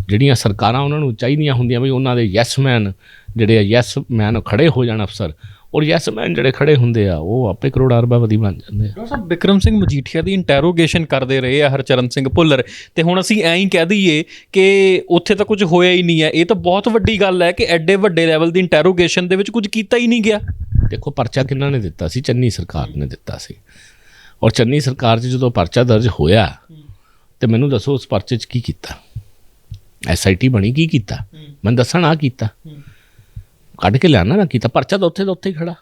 ਜਿਹੜੀਆਂ ਸਰਕਾਰਾਂ ਉਹਨਾਂ ਨੂੰ ਚਾਹੀਦੀਆਂ ਹੁੰਦੀਆਂ ਵੀ ਉਹਨਾਂ ਦੇ ਯੈਸ ਮੈਨ ਜਿਹੜੇ ਆ ਯੈਸ ਮੈਨ ਖੜੇ ਹੋ ਜਾਣ ਅਫਸਰ। ਔਰ ਯੈਸ ਮੈਨ ਜਿਹੜੇ ਖੜੇ ਹੁੰਦੇ ਆ ਉਹ ਆਪੇ ਕਰੋੜ ਅਰਬਾਪਤੀ ਬਣ ਜਾਂਦੇ ਆ। ਡਾਕਟਰ ਸਾਹਿਬ ਵਿਕਰਮ ਸਿੰਘ ਮਜੀਠੀਆ ਦੀ ਇੰਟਰੋਗੇਸ਼ਨ ਕਰਦੇ ਰਹੇ ਆ ਹਰਚਰਨ ਸਿੰਘ ਭੁੱਲਰ। ਤੇ ਹੁਣ ਅਸੀਂ ਐਂ ਹੀ ਕਹਿ ਦਈਏ ਕਿ ਉੱਥੇ ਤਾਂ ਕੁਝ ਹੋਇਆ ਹੀ ਨਹੀਂ ਹੈ। ਇਹ ਤਾਂ ਬਹੁਤ ਵੱਡੀ ਗੱਲ ਹੈ ਕਿ ਐਡੇ ਵੱਡੇ ਲੈਵਲ ਦੀ ਇੰਟਰੋਗੇਸ਼ਨ ਦੇ ਵਿੱਚ ਕੁਝ ਕੀਤਾ ਹੀ ਨਹੀਂ ਗਿਆ। ਦੇਖੋ ਪਰਚਾ ਕਿਹਨਾਂ ਨੇ ਦਿੱਤਾ ਸੀ? ਚੰਨੀ ਸਰਕਾਰ ਨੇ ਦਿੱਤਾ ਸੀ। ਔਰ ਚੰਨੀ ਸਰਕਾਰ 'ਚ ਜਦੋਂ ਪਰਚਾ ਦਰਜ ਹੋਇਆ ਤੇ ਮੈਨੂੰ ਦੱਸੋ ਉਸ ਪਰਚੇ 'ਚ ਕੀ ਕੀਤਾ? ਐਸਆਈਟੀ ਬਣੀ, ਕੀ ਕੀਤਾ? ਮੈਂ ਦੱਸਣ ਆ ਕੀਤਾ। ਕੱਢ ਕੇ ਲਿਆਣਾ ਨਾ ਕੀਤਾ। ਪਰਚਾ ਤਾਂ ਉੱਥੇ ਦਾ ਉੱਥੇ ਹੀ ਖੜਾ।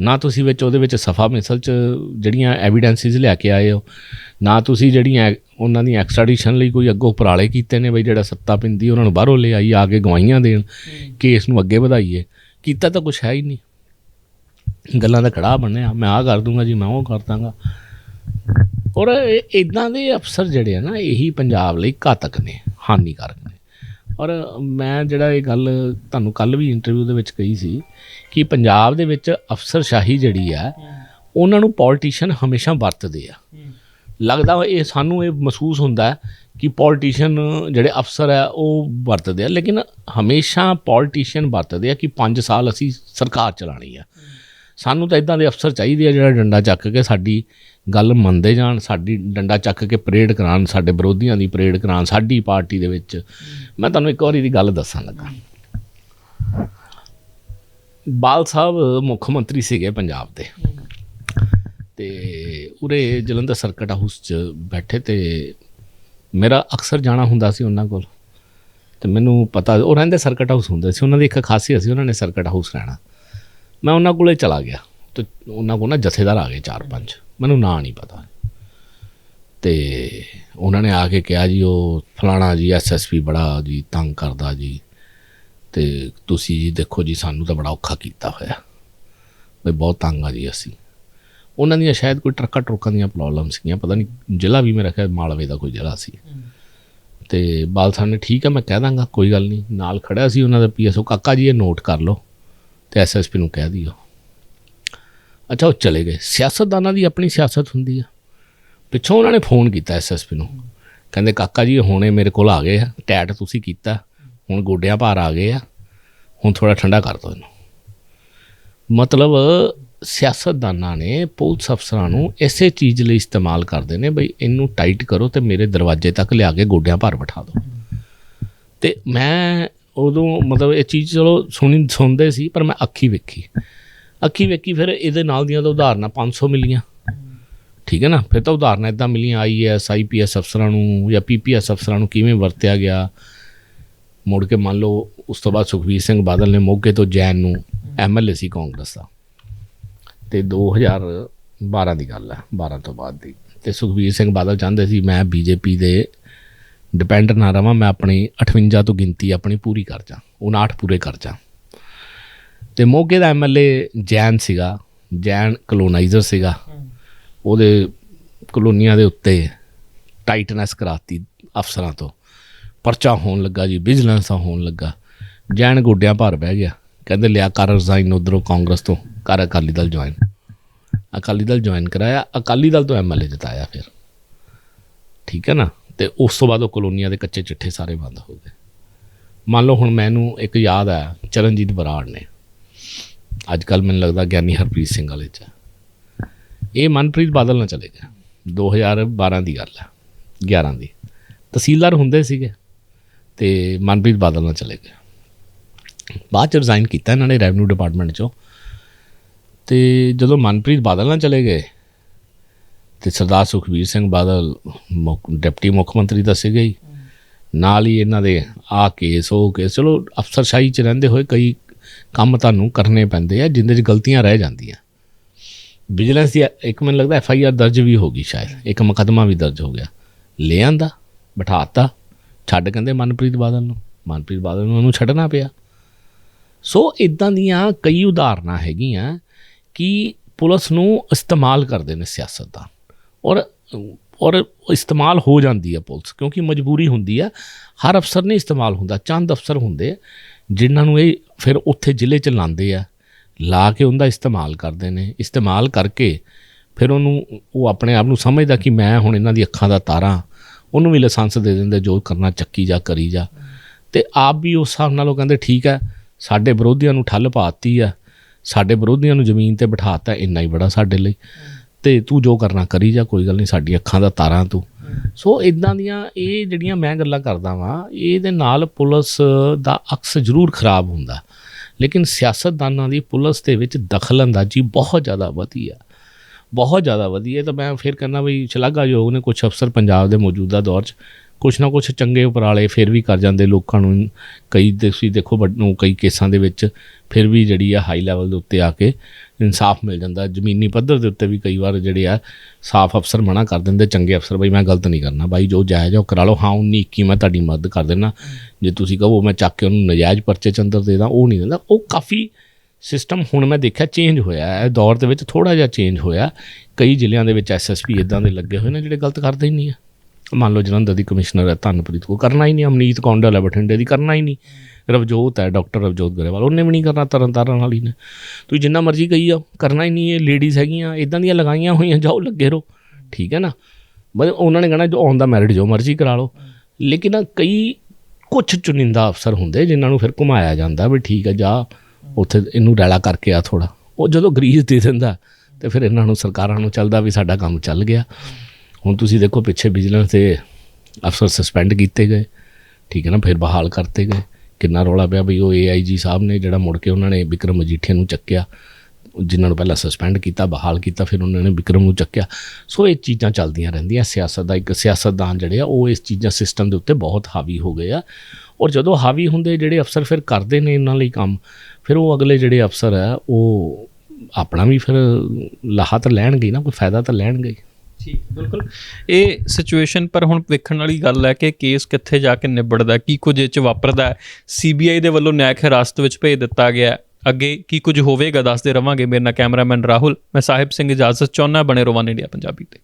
ਨਾ ਤੁਸੀਂ ਵਿੱਚ ਉਹਦੇ ਵਿੱਚ ਸਫਾ ਮਿਸਲ 'ਚ ਜਿਹੜੀਆਂ ਐਵੀਡੈਂਸਿਸ ਲਿਆ ਕੇ ਆਏ ਹੋ, ਨਾ ਤੁਸੀਂ ਜਿਹੜੀਆਂ ਉਹਨਾਂ ਦੀ ਐਕਸਟ੍ਰੈਡੀਸ਼ਨ ਲਈ ਕੋਈ ਅੱਗੋਂ ਉਪਰਾਲੇ ਕੀਤੇ ਨੇ ਬਈ ਜਿਹੜਾ ਸੱਤਾ ਪਿੰਦੀ ਉਹਨਾਂ ਨੂੰ ਬਾਹਰੋਂ ਲੈ ਆਈ ਆ ਕੇ ਗਵਾਹੀਆਂ ਦੇਣ, ਕੇਸ ਨੂੰ ਅੱਗੇ ਵਧਾਈਏ। ਕੀਤਾ ਤਾਂ ਕੁਝ ਹੈ ਹੀ ਨਹੀਂ। ਗੱਲਾਂ ਦਾ ਕੜਾ ਬਣਿਆ। ਮੈਂ ਆ ਕਰ ਦੂੰਗਾ ਜੀ, ਮੈਂ ਉਹ ਕਰ ਦਾਂਗਾ। ਔਰ ਇਦਾਂ ਦੇ ਅਫਸਰ ਜਿਹੜੇ ਆ ਨਾ, ਇਹੀ ਪੰਜਾਬ ਲਈ ਘਾਤਕ ਨੇ, ਹਾਨੀਕਾਰਕ। ਔਰ ਮੈਂ ਜਿਹੜਾ ਇਹ ਗੱਲ ਤੁਹਾਨੂੰ ਕੱਲ ਵੀ ਇੰਟਰਵਿਊ ਦੇ ਵਿੱਚ ਕਹੀ ਸੀ ਕਿ ਪੰਜਾਬ ਦੇ ਵਿੱਚ ਅਫਸਰਸ਼ਾਹੀ ਜਿਹੜੀ ਆ, ਉਹਨਾਂ ਨੂੰ ਪੋਲੀਟੀਸ਼ੀਅਨ ਹਮੇਸ਼ਾ ਵਰਤਦੇ ਆ। ਲੱਗਦਾ ਇਹ ਸਾਨੂੰ ਇਹ ਮਹਿਸੂਸ ਹੁੰਦਾ ਕਿ ਪੋਲੀਟੀਸ਼ੀਅਨ ਜਿਹੜੇ ਅਫਸਰ ਆ, ਉਹ ਵਰਤਦੇ ਆ। ਲੇਕਿਨ ਹਮੇਸ਼ਾ ਪੋਲੀਟੀਸ਼ੀਅਨ ਵਰਤਦੇ ਆ ਕਿ 5 ਸਾਲ ਅਸੀਂ ਸਰਕਾਰ ਚਲਾਣੀ ਆ। ਸਾਨੂੰ ਤਾਂ ਇਦਾਂ ਦੇ ਅਫਸਰ ਚਾਹੀਦੇ ਆ ਜਿਹੜਾ ਡੰਡਾ ਚੱਕ ਕੇ ਸਾਡੀ ਗੱਲ ਮੰਨਦੇ ਜਾਣ, ਸਾਡੀ ਡੰਡਾ ਚੱਕ ਕੇ ਪਰੇਡ ਕਰਾਉਣ, ਸਾਡੇ ਵਿਰੋਧੀਆਂ ਦੀ ਪਰੇਡ ਕਰਾਉਣ, ਸਾਡੀ ਪਾਰਟੀ ਦੇ ਵਿੱਚ। ਮੈਂ ਤੁਹਾਨੂੰ ਇੱਕ ਵਾਰੀ ਦੀ ਗੱਲ ਦੱਸਣ ਲੱਗਾ। ਬਾਲ ਸਾਹਿਬ ਮੁੱਖ ਮੰਤਰੀ ਸੀਗੇ ਪੰਜਾਬ ਦੇ। ਤੇ ਉਰੇ ਜਲੰਧਰ ਸਰਕਟ ਹਾਊਸ 'ਚ ਬੈਠੇ ਤੇ ਮੇਰਾ ਅਕਸਰ ਜਾਣਾ ਹੁੰਦਾ ਸੀ ਉਹਨਾਂ ਕੋਲ। ਤੇ ਮੈਨੂੰ ਪਤਾ, ਉਹ ਰਹਿੰਦੇ ਸਰਕਟ ਹਾਊਸ ਹੁੰਦੇ ਸੀ, ਉਹਨਾਂ ਦੀ ਇੱਕ ਖਾਸੀਅਤ ਸੀ, ਉਹਨਾਂ ਨੇ ਸਰਕਟ ਹਾਊਸ ਰਹਿਣਾ। ਮੈਂ ਉਹਨਾਂ ਕੋਲੇ ਚਲਾ ਗਿਆ ਤੇ ਉਹਨਾਂ ਕੋਲ ਨਾ ਜਥੇਦਾਰ ਆ ਗਏ ਚਾਰ ਪੰਜ। ਮੈਨੂੰ ਨਾਂ ਨਹੀਂ ਪਤਾ। ਤੇ ਉਹਨਾਂ ਨੇ ਆ ਕੇ ਕਿਹਾ ਜੀ ਉਹ ਫਲਾਣਾ ਜੀ ਐਸਐਸਪੀ ਬੜਾ ਜੀ ਤੰਗ ਕਰਦਾ ਜੀ। ਤੇ ਤੁਸੀਂ ਜੀ ਦੇਖੋ ਜੀ ਸਾਨੂੰ ਤਾਂ ਬੜਾ ਔਖਾ ਕੀਤਾ ਹੋਇਆ। ਵੀ ਬਹੁਤ ਤੰਗ ਆ ਜੀ ਅਸੀਂ। ਉਹਨਾਂ ਦੀਆਂ ਸ਼ਾਇਦ ਕੋਈ ਟਰੱਕਾਂ ਟਰੁੱਕਾਂ ਦੀਆਂ ਪ੍ਰੋਬਲਮ ਸੀਗੀਆਂ। ਪਤਾ ਨਹੀਂ ਜ਼ਿਲ੍ਹਾ ਵੀ ਮੇਰਾ ਖਿਆਲ ਮਾਲਵੇ ਦਾ ਕੋਈ ਜ਼ਿਲ੍ਹਾ ਸੀ। ਤੇ ਬਾਲ ਸਾਹਿਬ ਨੇ ਠੀਕ ਹੈ ਮੈਂ ਕਹਿ ਦਾਂਗਾ ਕੋਈ ਗੱਲ ਨਹੀਂ। ਨਾਲ ਖੜਿਆ ਸੀ ਉਹਨਾਂ ਦਾ ਪੀਐਸਓ। ਕਾਕਾ ਜੀ ਇਹ ਨੋਟ ਕਰ ਲਓ। ਤੇ ਐਸਐਸਪੀ ਨੂੰ ਕਹਿ ਦਿਓ। ਅੱਛਾ, ਉਹ ਚਲੇ ਗਏ। ਸਿਆਸਤਦਾਨਾਂ ਦੀ ਆਪਣੀ ਸਿਆਸਤ ਹੁੰਦੀ ਆ। ਪਿੱਛੋਂ ਉਹਨਾਂ ਨੇ ਫੋਨ ਕੀਤਾ ਐਸਐਸਪੀ ਨੂੰ। ਕਹਿੰਦੇ, ਕਾਕਾ ਜੀ, ਹੁਣੇ ਮੇਰੇ ਕੋਲ ਆ ਗਏ ਆ। ਟੈਟ ਤੁਸੀਂ ਕੀਤਾ। ਹੁਣ ਗੋਡਿਆਂ ਭਾਰ ਆ ਗਏ ਆ। ਹੁਣ ਥੋੜਾ ਠੰਡਾ ਕਰ ਦਿਓ ਇਹਨੂੰ। ਮਤਲਬ, ਸਿਆਸਤਦਾਨਾਂ ਨੇ ਪੁਲਿਸ ਅਫਸਰਾਂ ਨੂੰ ਇਸੇ ਚੀਜ਼ ਲਈ ਇਸਤੇਮਾਲ ਕਰਦੇ ਨੇ, ਬਈ ਇਹਨੂੰ ਟਾਈਟ ਕਰੋ ਤੇ ਮੇਰੇ ਦਰਵਾਜ਼ੇ ਤੱਕ ਲਿਆ ਕੇ ਗੋਡਿਆਂ ਭਾਰ ਬਿਠਾ ਦਿਓ। ਤੇ ਮੈਂ ਉਦੋਂ ਮਤਲਬ ਇਹ ਚੀਜ਼ ਚਲੋ ਸੁਣੀ, ਸੁਣਦੇ ਸੀ, ਪਰ ਮੈਂ ਅੱਖੀ ਵੇਖੀ। ਅੱਖੀ ਵੇਖੀ, ਫਿਰ ਇਹਦੇ ਨਾਲ ਦੀਆਂ ਤਾਂ ਉਦਾਹਰਨਾਂ 500 ਮਿਲੀਆਂ। ਠੀਕ ਹੈ ਨਾ? ਫਿਰ ਤਾਂ ਉਦਾਹਰਨਾਂ ਇਦਾਂ ਮਿਲੀਆਂ ਆਈਐਸ ਆਈਪੀਐਸ ਅਫਸਰਾਂ ਨੂੰ ਜਾਂ ਪੀਪੀਐਸ ਅਫਸਰਾਂ ਨੂੰ ਕਿਵੇਂ ਵਰਤਿਆ ਗਿਆ। ਮੁੜ ਕੇ ਮੰਨ ਲਓ, ਉਸ ਤੋਂ ਬਾਅਦ ਸੁਖਬੀਰ ਸਿੰਘ ਬਾਦਲ ਨੇ ਮੋਗੇ ਤੋਂ ਜੈਨ ਨੂੰ ਐਮਐਲਏ ਸੀ ਕਾਂਗਰਸ ਦਾ। ਤੇ 2012 ਦੀ ਗੱਲ ਹੈ 12 ਤੋਂ ਬਾਅਦ ਦੀ। ਤੇ ਸੁਖਬੀਰ ਸਿੰਘ ਬਾਦਲ ਚਾਹੁੰਦੇ ਸੀ, ਮੈਂ ਬੀਜੇਪੀ ਦੇ ਡਿਪੈਂਡ ਨਾ ਰਵਾਂ, ਮੈਂ ਆਪਣੀ 58 ਤੋਂ ਗਿਣਤੀ ਆਪਣੀ ਪੂਰੀ ਕਰ ਜਾ। 59 ਪੂਰੇ ਕਰ ਜਾ। ਤੇ ਮੋਗੇ ਦਾ ਐਮਐਲਏ ਜੈਨ ਸੀਗਾ, ਜੈਨ ਕਲੋਨਾਈਜ਼ਰ ਸੀਗਾ। ਉਹਦੇ ਕਲੋਨੀਆਂ ਦੇ ਉੱਤੇ ਟਾਈਟਨੈਸ ਕਰਾਤੀ ਅਫਸਰਾਂ ਤੋਂ। ਪਰਚਾ ਹੋਣ ਲੱਗਾ ਜੀ ਵਿਜੀਲੈਂਸ ਹੋਣ ਲੱਗਾ। ਜੈਨ ਗੋਡਿਆਂ ਭਰ ਬਹਿ ਗਿਆ। ਕਹਿੰਦੇ ਲਿਆ ਕਰ ਰਿਜ਼ਾਈਨ ਉਧਰੋਂ ਕਾਂਗਰਸ ਤੋਂ, ਕਰ ਅਕਾਲੀ ਦਲ ਜੁਆਇਨ ਅਕਾਲੀ ਦਲ ਜੁਆਇਨ ਕਰਾਇਆ, ਅਕਾਲੀ ਦਲ ਤੋਂ ਐਮਐਲਏ ਜਿਤਾਇਆ ਫਿਰ। ਠੀਕ ਹੈ ਨਾ? ਤੇ ਉਸ ਤੋਂ ਬਾਅਦ ਉਹ ਕਲੋਨੀਆਂ ਦੇ ਕੱਚੇ ਚਿੱਠੇ ਸਾਰੇ ਬੰਦ ਹੋ ਗਏ। ਮੰਨ ਲਓ ਹੁਣ ਮੈਨੂੰ ਇੱਕ ਯਾਦ ਆ ਚਰਨਜੀਤ ਬਰਾੜ ਨੇ। ਅੱਜ ਕੱਲ ਮੈਨੂੰ ਲੱਗਦਾ ਗਿਆਨੀ ਹਰਪ੍ਰੀਤ ਸਿੰਘ ਵਾਲੇ ਚ ਇਹ ਮਨਪ੍ਰੀਤ ਬਾਦਲ ਨਾਲ ਚਲੇ ਗਿਆ 2012 ਦੀ ਗੱਲ ਹੈ 11 ਦੀ। ਤਹਿਸੀਲਦਾਰ ਹੁੰਦੇ ਸੀਗੇ ਤੇ ਮਨਪ੍ਰੀਤ ਬਾਦਲ ਨਾਲ ਚਲੇ ਗਏ। ਬਾਅਦ ਚ ਰਿਜ਼ਾਈਨ ਕੀਤਾ ਇਹਨਾਂ ਨੇ ਰੈਵਨਿਊ ਡਿਪਾਰਟਮੈਂਟ ਚੋਂ। ਤੇ ਜਦੋਂ ਮਨਪ੍ਰੀਤ ਬਾਦਲ ਨਾਲ ਚਲੇ ਗਏ ਤੇ ਸਰਦਾਰ ਸੁਖਬੀਰ ਸਿੰਘ ਬਾਦਲ ਮੁੱਖ- ਡਿਪਟੀ ਮੁੱਖ ਮੰਤਰੀ ਦੱਸੇ ਗਏ ਨਾਲ ਹੀ ਇਹਨਾਂ ਦੇ ਆ ਕੇਸ, ਉਹ ਕੇਸ, ਚਲੋ ਅਫਸਰਸ਼ਾਹੀ ਚ ਰਹਿੰਦੇ ਹੋਏ ਕਈ ਕੰਮ ਤੁਹਾਨੂੰ ਕਰਨੇ ਪੈਂਦੇ ਆ, ਜਿੰਦੇ 'ਚ ਗਲਤੀਆਂ ਰਹਿ ਜਾਂਦੀਆਂ। ਵਿਜੀਲੈਂਸ ਦੀ ਇੱਕ ਮੈਨੂੰ ਲੱਗਦਾ ਐਫ ਆਈ ਆਰ ਦਰਜ ਵੀ ਹੋ ਗਈ ਸ਼ਾਇਦ, ਇੱਕ ਮੁਕੱਦਮਾ ਵੀ ਦਰਜ ਹੋ ਗਿਆ। ਲੈ ਆਂਦਾ, ਬਿਠਾਤਾ, ਛੱਡ ਕਹਿੰਦੇ ਮਨਪ੍ਰੀਤ ਬਾਦਲ ਨੂੰ, ਮਨਪ੍ਰੀਤ ਬਾਦਲ ਨੂੰ ਉਹਨੂੰ ਛੱਡਣਾ ਪਿਆ। ਸੋ ਇਦਾਂ ਦੀਆਂ ਕਈ ਉਦਾਹਰਨਾਂ ਹੈਗੀਆਂ ਕਿ ਪੁਲਿਸ ਨੂੰ ਇਸਤੇਮਾਲ ਕਰਦੇ ਨੇ ਸਿਆਸਤ ਦਾ। ਔਰ ਔਰ ਇਸਤੇਮਾਲ ਹੋ ਜਾਂਦੀ ਹੈ ਪੁਲਿਸ ਕਿਉਂਕਿ ਮਜਬੂਰੀ ਹੁੰਦੀ ਆ ਹਰ ਅਫਸਰ ਨਹੀਂ ਇਸਤੇਮਾਲ ਹੁੰਦਾ ਚੰਦ ਅਫਸਰ ਹੁੰਦੇ ਆ, ਜਿਨ੍ਹਾਂ ਨੂੰ ਇਹ ਫਿਰ ਉੱਥੇ ਜ਼ਿਲ੍ਹੇ ਚ ਲਾਉਂਦੇ ਆ ਲਾ ਕੇ ਉਹਦਾ ਇਸਤੇਮਾਲ ਕਰਦੇ ਨੇ। ਇਸਤੇਮਾਲ ਕਰਕੇ ਫਿਰ ਉਹਨੂੰ ਉਹ ਆਪਣੇ ਆਪ ਨੂੰ ਸਮਝਦਾ ਕਿ ਮੈਂ ਹੁਣ ਇਹਨਾਂ ਦੀ ਅੱਖਾਂ ਦਾ ਤਾਰਾ ਉਹਨੂੰ ਵੀ ਲਾਇਸੈਂਸ ਦੇ ਦਿੰਦੇ ਜੋ ਕਰਨਾ ਚੱਕੀ ਜਾ ਕਰੀ ਜਾ। ਤੇ ਆਪ ਵੀ ਉਸ ਹਿਸਾਬ ਨਾਲ ਉਹ ਕਹਿੰਦੇ ਠੀਕ ਹੈ ਸਾਡੇ ਵਿਰੋਧੀਆਂ ਨੂੰ ਠੱਲ ਪਾਤੀ ਆ ਸਾਡੇ ਵਿਰੋਧੀਆਂ ਨੂੰ ਜ਼ਮੀਨ ਤੇ ਬਿਠਾਤਾ ਇੰਨਾ ਹੀ ਬੜਾ ਸਾਡੇ ਲਈ। ਤੇ ਤੂੰ ਜੋ ਕਰਨਾ ਕਰੀ ਜਾ ਕੋਈ ਗੱਲ ਨਹੀਂ ਸਾਡੀ ਅੱਖਾਂ ਦਾ ਤਾਰਾ ਤੂੰ। ਸੋ ਇਦਾਂ ਦੀਆਂ ਇਹ ਜਿਹੜੀਆਂ ਮੈਂ ਗੱਲਾਂ ਕਰਦਾ ਵਾਂ ਇਹਦੇ ਨਾਲ ਪੁਲਿਸ ਦਾ ਅਕਸ ਜ਼ਰੂਰ ਖਰਾਬ ਹੁੰਦਾ। ਲੇਕਿਨ ਸਿਆਸਤਦਾਨਾਂ ਦੀ ਪੁਲਿਸ ਦੇ ਵਿੱਚ ਦਖਲਅੰਦਾਜ਼ੀ ਬਹੁਤ ਜ਼ਿਆਦਾ ਵਧੀ ਆ। ਬਹੁਤ ਜ਼ਿਆਦਾ ਵਧੀ ਹੈ। ਤਾਂ ਮੈਂ ਫਿਰ ਕਹਿੰਦਾ ਵੀ ਸ਼ਲਾਘਾਯੋਗ ਨੇ ਕੁਝ ਅਫਸਰ ਪੰਜਾਬ ਦੇ ਮੌਜੂਦਾ ਦੌਰ 'ਚ ਕੁਛ ਨਾ ਕੁਛ ਚੰਗੇ ਉਪਰਾਲੇ ਫਿਰ ਵੀ ਕਰ ਜਾਂਦੇ ਲੋਕਾਂ ਨੂੰ। ਕਈ ਤੁਸੀਂ ਦੇਖੋ ਨੂੰ ਕਈ ਕੇਸਾਂ ਦੇ ਵਿੱਚ ਫਿਰ ਵੀ ਜਿਹੜੀ ਆ ਹਾਈ ਲੈਵਲ ਦੇ ਉੱਤੇ ਆ ਕੇ ਇਨਸਾਫ ਮਿਲ ਜਾਂਦਾ। ਜ਼ਮੀਨੀ ਪੱਧਰ ਦੇ ਉੱਤੇ ਵੀ ਕਈ ਵਾਰ ਜਿਹੜੇ ਆ ਸਾਫ਼ ਅਫਸਰ ਮਨਾ ਕਰ ਦਿੰਦੇ ਚੰਗੇ ਅਫਸਰ। ਬਈ ਮੈਂ ਗਲਤ ਨਹੀਂ ਕਰਨਾ। ਬਾਈ ਜੋ ਜਾਇਜ਼ ਉਹ ਕਰਾ ਲਓ। ਹਾਂ 19 21 ਮੈਂ ਤੁਹਾਡੀ ਮਦਦ ਕਰ ਦੇਣਾ ਜੇ ਤੁਸੀਂ ਕਹੋ ਮੈਂ ਚੱਕ ਕੇ ਉਹਨੂੰ ਨਜਾਇਜ਼ ਪਰਚੇ ਚ ਅੰਦਰ ਦੇ ਦਾਂ ਉਹ ਨਹੀਂ ਦਿੰਦਾ। ਉਹ ਕਾਫੀ ਸਿਸਟਮ ਹੁਣ ਮੈਂ ਦੇਖਿਆ ਚੇਂਜ ਹੋਇਆ ਹੈ। ਇਹ ਦੌਰ ਦੇ ਵਿੱਚ ਥੋੜਾ ਜਿਹਾ ਚੇਂਜ ਹੋਇਆ। ਕਈ ਜ਼ਿਲ੍ਹਿਆਂ ਦੇ ਵਿੱਚ ਐਸਐਸਪੀ ਇਦਾਂ ਦੇ ਲੱਗੇ ਹੋਏ ਨੇ ਜਿਹੜੇ ਗਲਤ ਕਰਦੇ ਹੀ ਨਹੀਂ ਆ। ਮੰਨ ਲਓ ਜਲੰਧਰ ਦੀ ਕਮਿਸ਼ਨਰ ਹੈ, ਧਨਪ੍ਰੀਤ ਕੋ ਕਰਨਾ ਹੀ ਨਹੀਂ। ਅਮਨੀਤ ਕੌਂਡਲ ਹੈ, ਬਠਿੰਡੇ ਦੀ, ਕਰਨਾ ਹੀ ਨਹੀਂ। ਰਵਜੋਤ ਹੈ, ਡਾਕਟਰ ਰਵਜੋਤ ਗਰੇਵਾਲ, ਉਹਨੇ ਵੀ ਨਹੀਂ ਕਰਨਾ ਤਰਨ ਤਾਰਨ ਵਾਲੀ ਨੇ। ਤੁਸੀਂ ਜਿੰਨਾ ਮਰਜ਼ੀ ਕਹੀ ਜਾਓ, ਕਰਨਾ ਹੀ ਨਹੀਂ। ਇਹ ਲੇਡੀਜ਼ ਹੈਗੀਆਂ ਇਦਾਂ ਦੀਆਂ ਲਗਾਈਆਂ ਹੋਈਆਂ, ਜਾਓ, ਲੱਗੇ ਰਹੋ। ਠੀਕ ਹੈ ਨਾ? ਮਤਲਬ ਉਹਨਾਂ ਨੇ ਕਹਿਣਾ, ਜੋ ਔਨ ਦਾ ਮੈਰਿਟ ਜੋ ਮਰਜ਼ੀ ਕਰਾ ਲਓ। ਲੇਕਿਨ ਕਈ ਕੁਝ ਚੁਣਿੰਦਾ ਅਫਸਰ ਹੁੰਦੇ, ਜਿਨ੍ਹਾਂ ਨੂੰ ਫਿਰ ਘੁਮਾਇਆ ਜਾਂਦਾ ਵੀ ਠੀਕ ਹੈ, ਜਾ। ਉੱਥੇ ਇਹਨੂੰ ਰੈਲਾ ਕਰਕੇ ਆ ਥੋੜਾ ਉਹ ਜਦੋਂ ਗਰੀਸ ਦੇ ਦਿੰਦਾ, ਤੇ ਫਿਰ ਇਹਨਾਂ ਨੂੰ ਸਰਕਾਰਾਂ ਨੂੰ ਚੱਲਦਾ ਵੀ ਸਾਡਾ ਕੰਮ ਚੱਲ ਗਿਆ। ਹੁਣ ਤੁਸੀਂ ਦੇਖੋ ਪਿੱਛੇ ਵਿਜੀਲੈਂਸ ਦੇ ਅਫਸਰ ਸਸਪੈਂਡ ਕੀਤੇ ਗਏ। ਠੀਕ ਹੈ ਨਾ, ਫਿਰ ਬਹਾਲ ਕਰਤੇ ਗਏ। ਕਿੰਨਾ ਰੌਲਾ ਪਿਆ ਵੀ ਉਹ ਏਆਈਜੀ ਸਾਹਿਬ ਨੇ ਜਿਹੜਾ ਮੁੜ ਕੇ ਉਹਨਾਂ ਨੇ ਵਿਕਰਮ ਮਜੀਠੀਆ ਨੂੰ ਚੱਕਿਆ। ਜਿਨ੍ਹਾਂ ਨੂੰ ਪਹਿਲਾਂ ਸਸਪੈਂਡ ਕੀਤਾ, ਬਹਾਲ ਕੀਤਾ, ਫਿਰ ਉਹਨਾਂ ਨੇ ਵਿਕਰਮ ਨੂੰ ਚੱਕਿਆ। ਸੋ ਇਹ ਚੀਜ਼ਾਂ ਚੱਲਦੀਆਂ ਰਹਿੰਦੀਆਂ। ਸਿਆਸਤ ਦਾ ਇੱਕ ਸਿਆਸਤਦਾਨ ਜਿਹੜੇ ਆ, ਉਹ ਇਸ ਚੀਜ਼ਾਂ ਸਿਸਟਮ ਦੇ ਉੱਤੇ ਬਹੁਤ ਹਾਵੀ ਹੋ ਗਏ ਆ। ਔਰ ਜਦੋਂ ਹਾਵੀ ਹੁੰਦੇ ਜਿਹੜੇ ਅਫਸਰ ਫਿਰ ਕਰਦੇ ਨੇ ਇਹਨਾਂ ਲਈ ਕੰਮ, ਫਿਰ ਉਹ ਅਗਲੇ ਜਿਹੜੇ ਅਫਸਰ ਆ, ਉਹ ਆਪਣਾ ਵੀ ਫਿਰ ਲਾਹਾ ਤਾਂ ਲੈਣਗੇ ਨਾ, ਕੋਈ ਫਾਇਦਾ ਤਾਂ ਲੈਣਗੇ ਠੀਕ, ਬਿਲਕੁਲ। ਇਹ ਸਿਚੁਏਸ਼ਨ ਪਰ ਹੁਣ ਵੇਖਣ ਵਾਲੀ ਗੱਲ ਹੈ ਕਿ ਕੇਸ ਕਿੱਥੇ ਜਾ ਕੇ ਨਿਬੜਦਾ ਕੀ ਕੁਝ ਇਹ ਚ ਵਾਪਰਦਾ ਸੀਬੀਆਈ ਦੇ ਵੱਲੋਂ ਨਿਆਇਕ ਹਿਰਾਸਤ ਵਿੱਚ ਭੇਜ ਦਿੱਤਾ ਗਿਆ ਅੱਗੇ ਕੀ ਕੁਝ ਹੋਵੇਗਾ, ਦੱਸਦੇ ਰਵਾਂਗੇ। ਮੇਰੇ ਨਾਲ ਕੈਮਰਾਮੈਨ ਰਾਹੁਲ, ਮੈਂ ਸਾਹਿਬ ਸਿੰਘ ਇਜਾਜ਼ਤ ਚਾਹੁੰਦਾ, ਬਣੇ ਰੋਵਾਨ ਇੰਡੀਆ ਪੰਜਾਬੀ ਤੇ।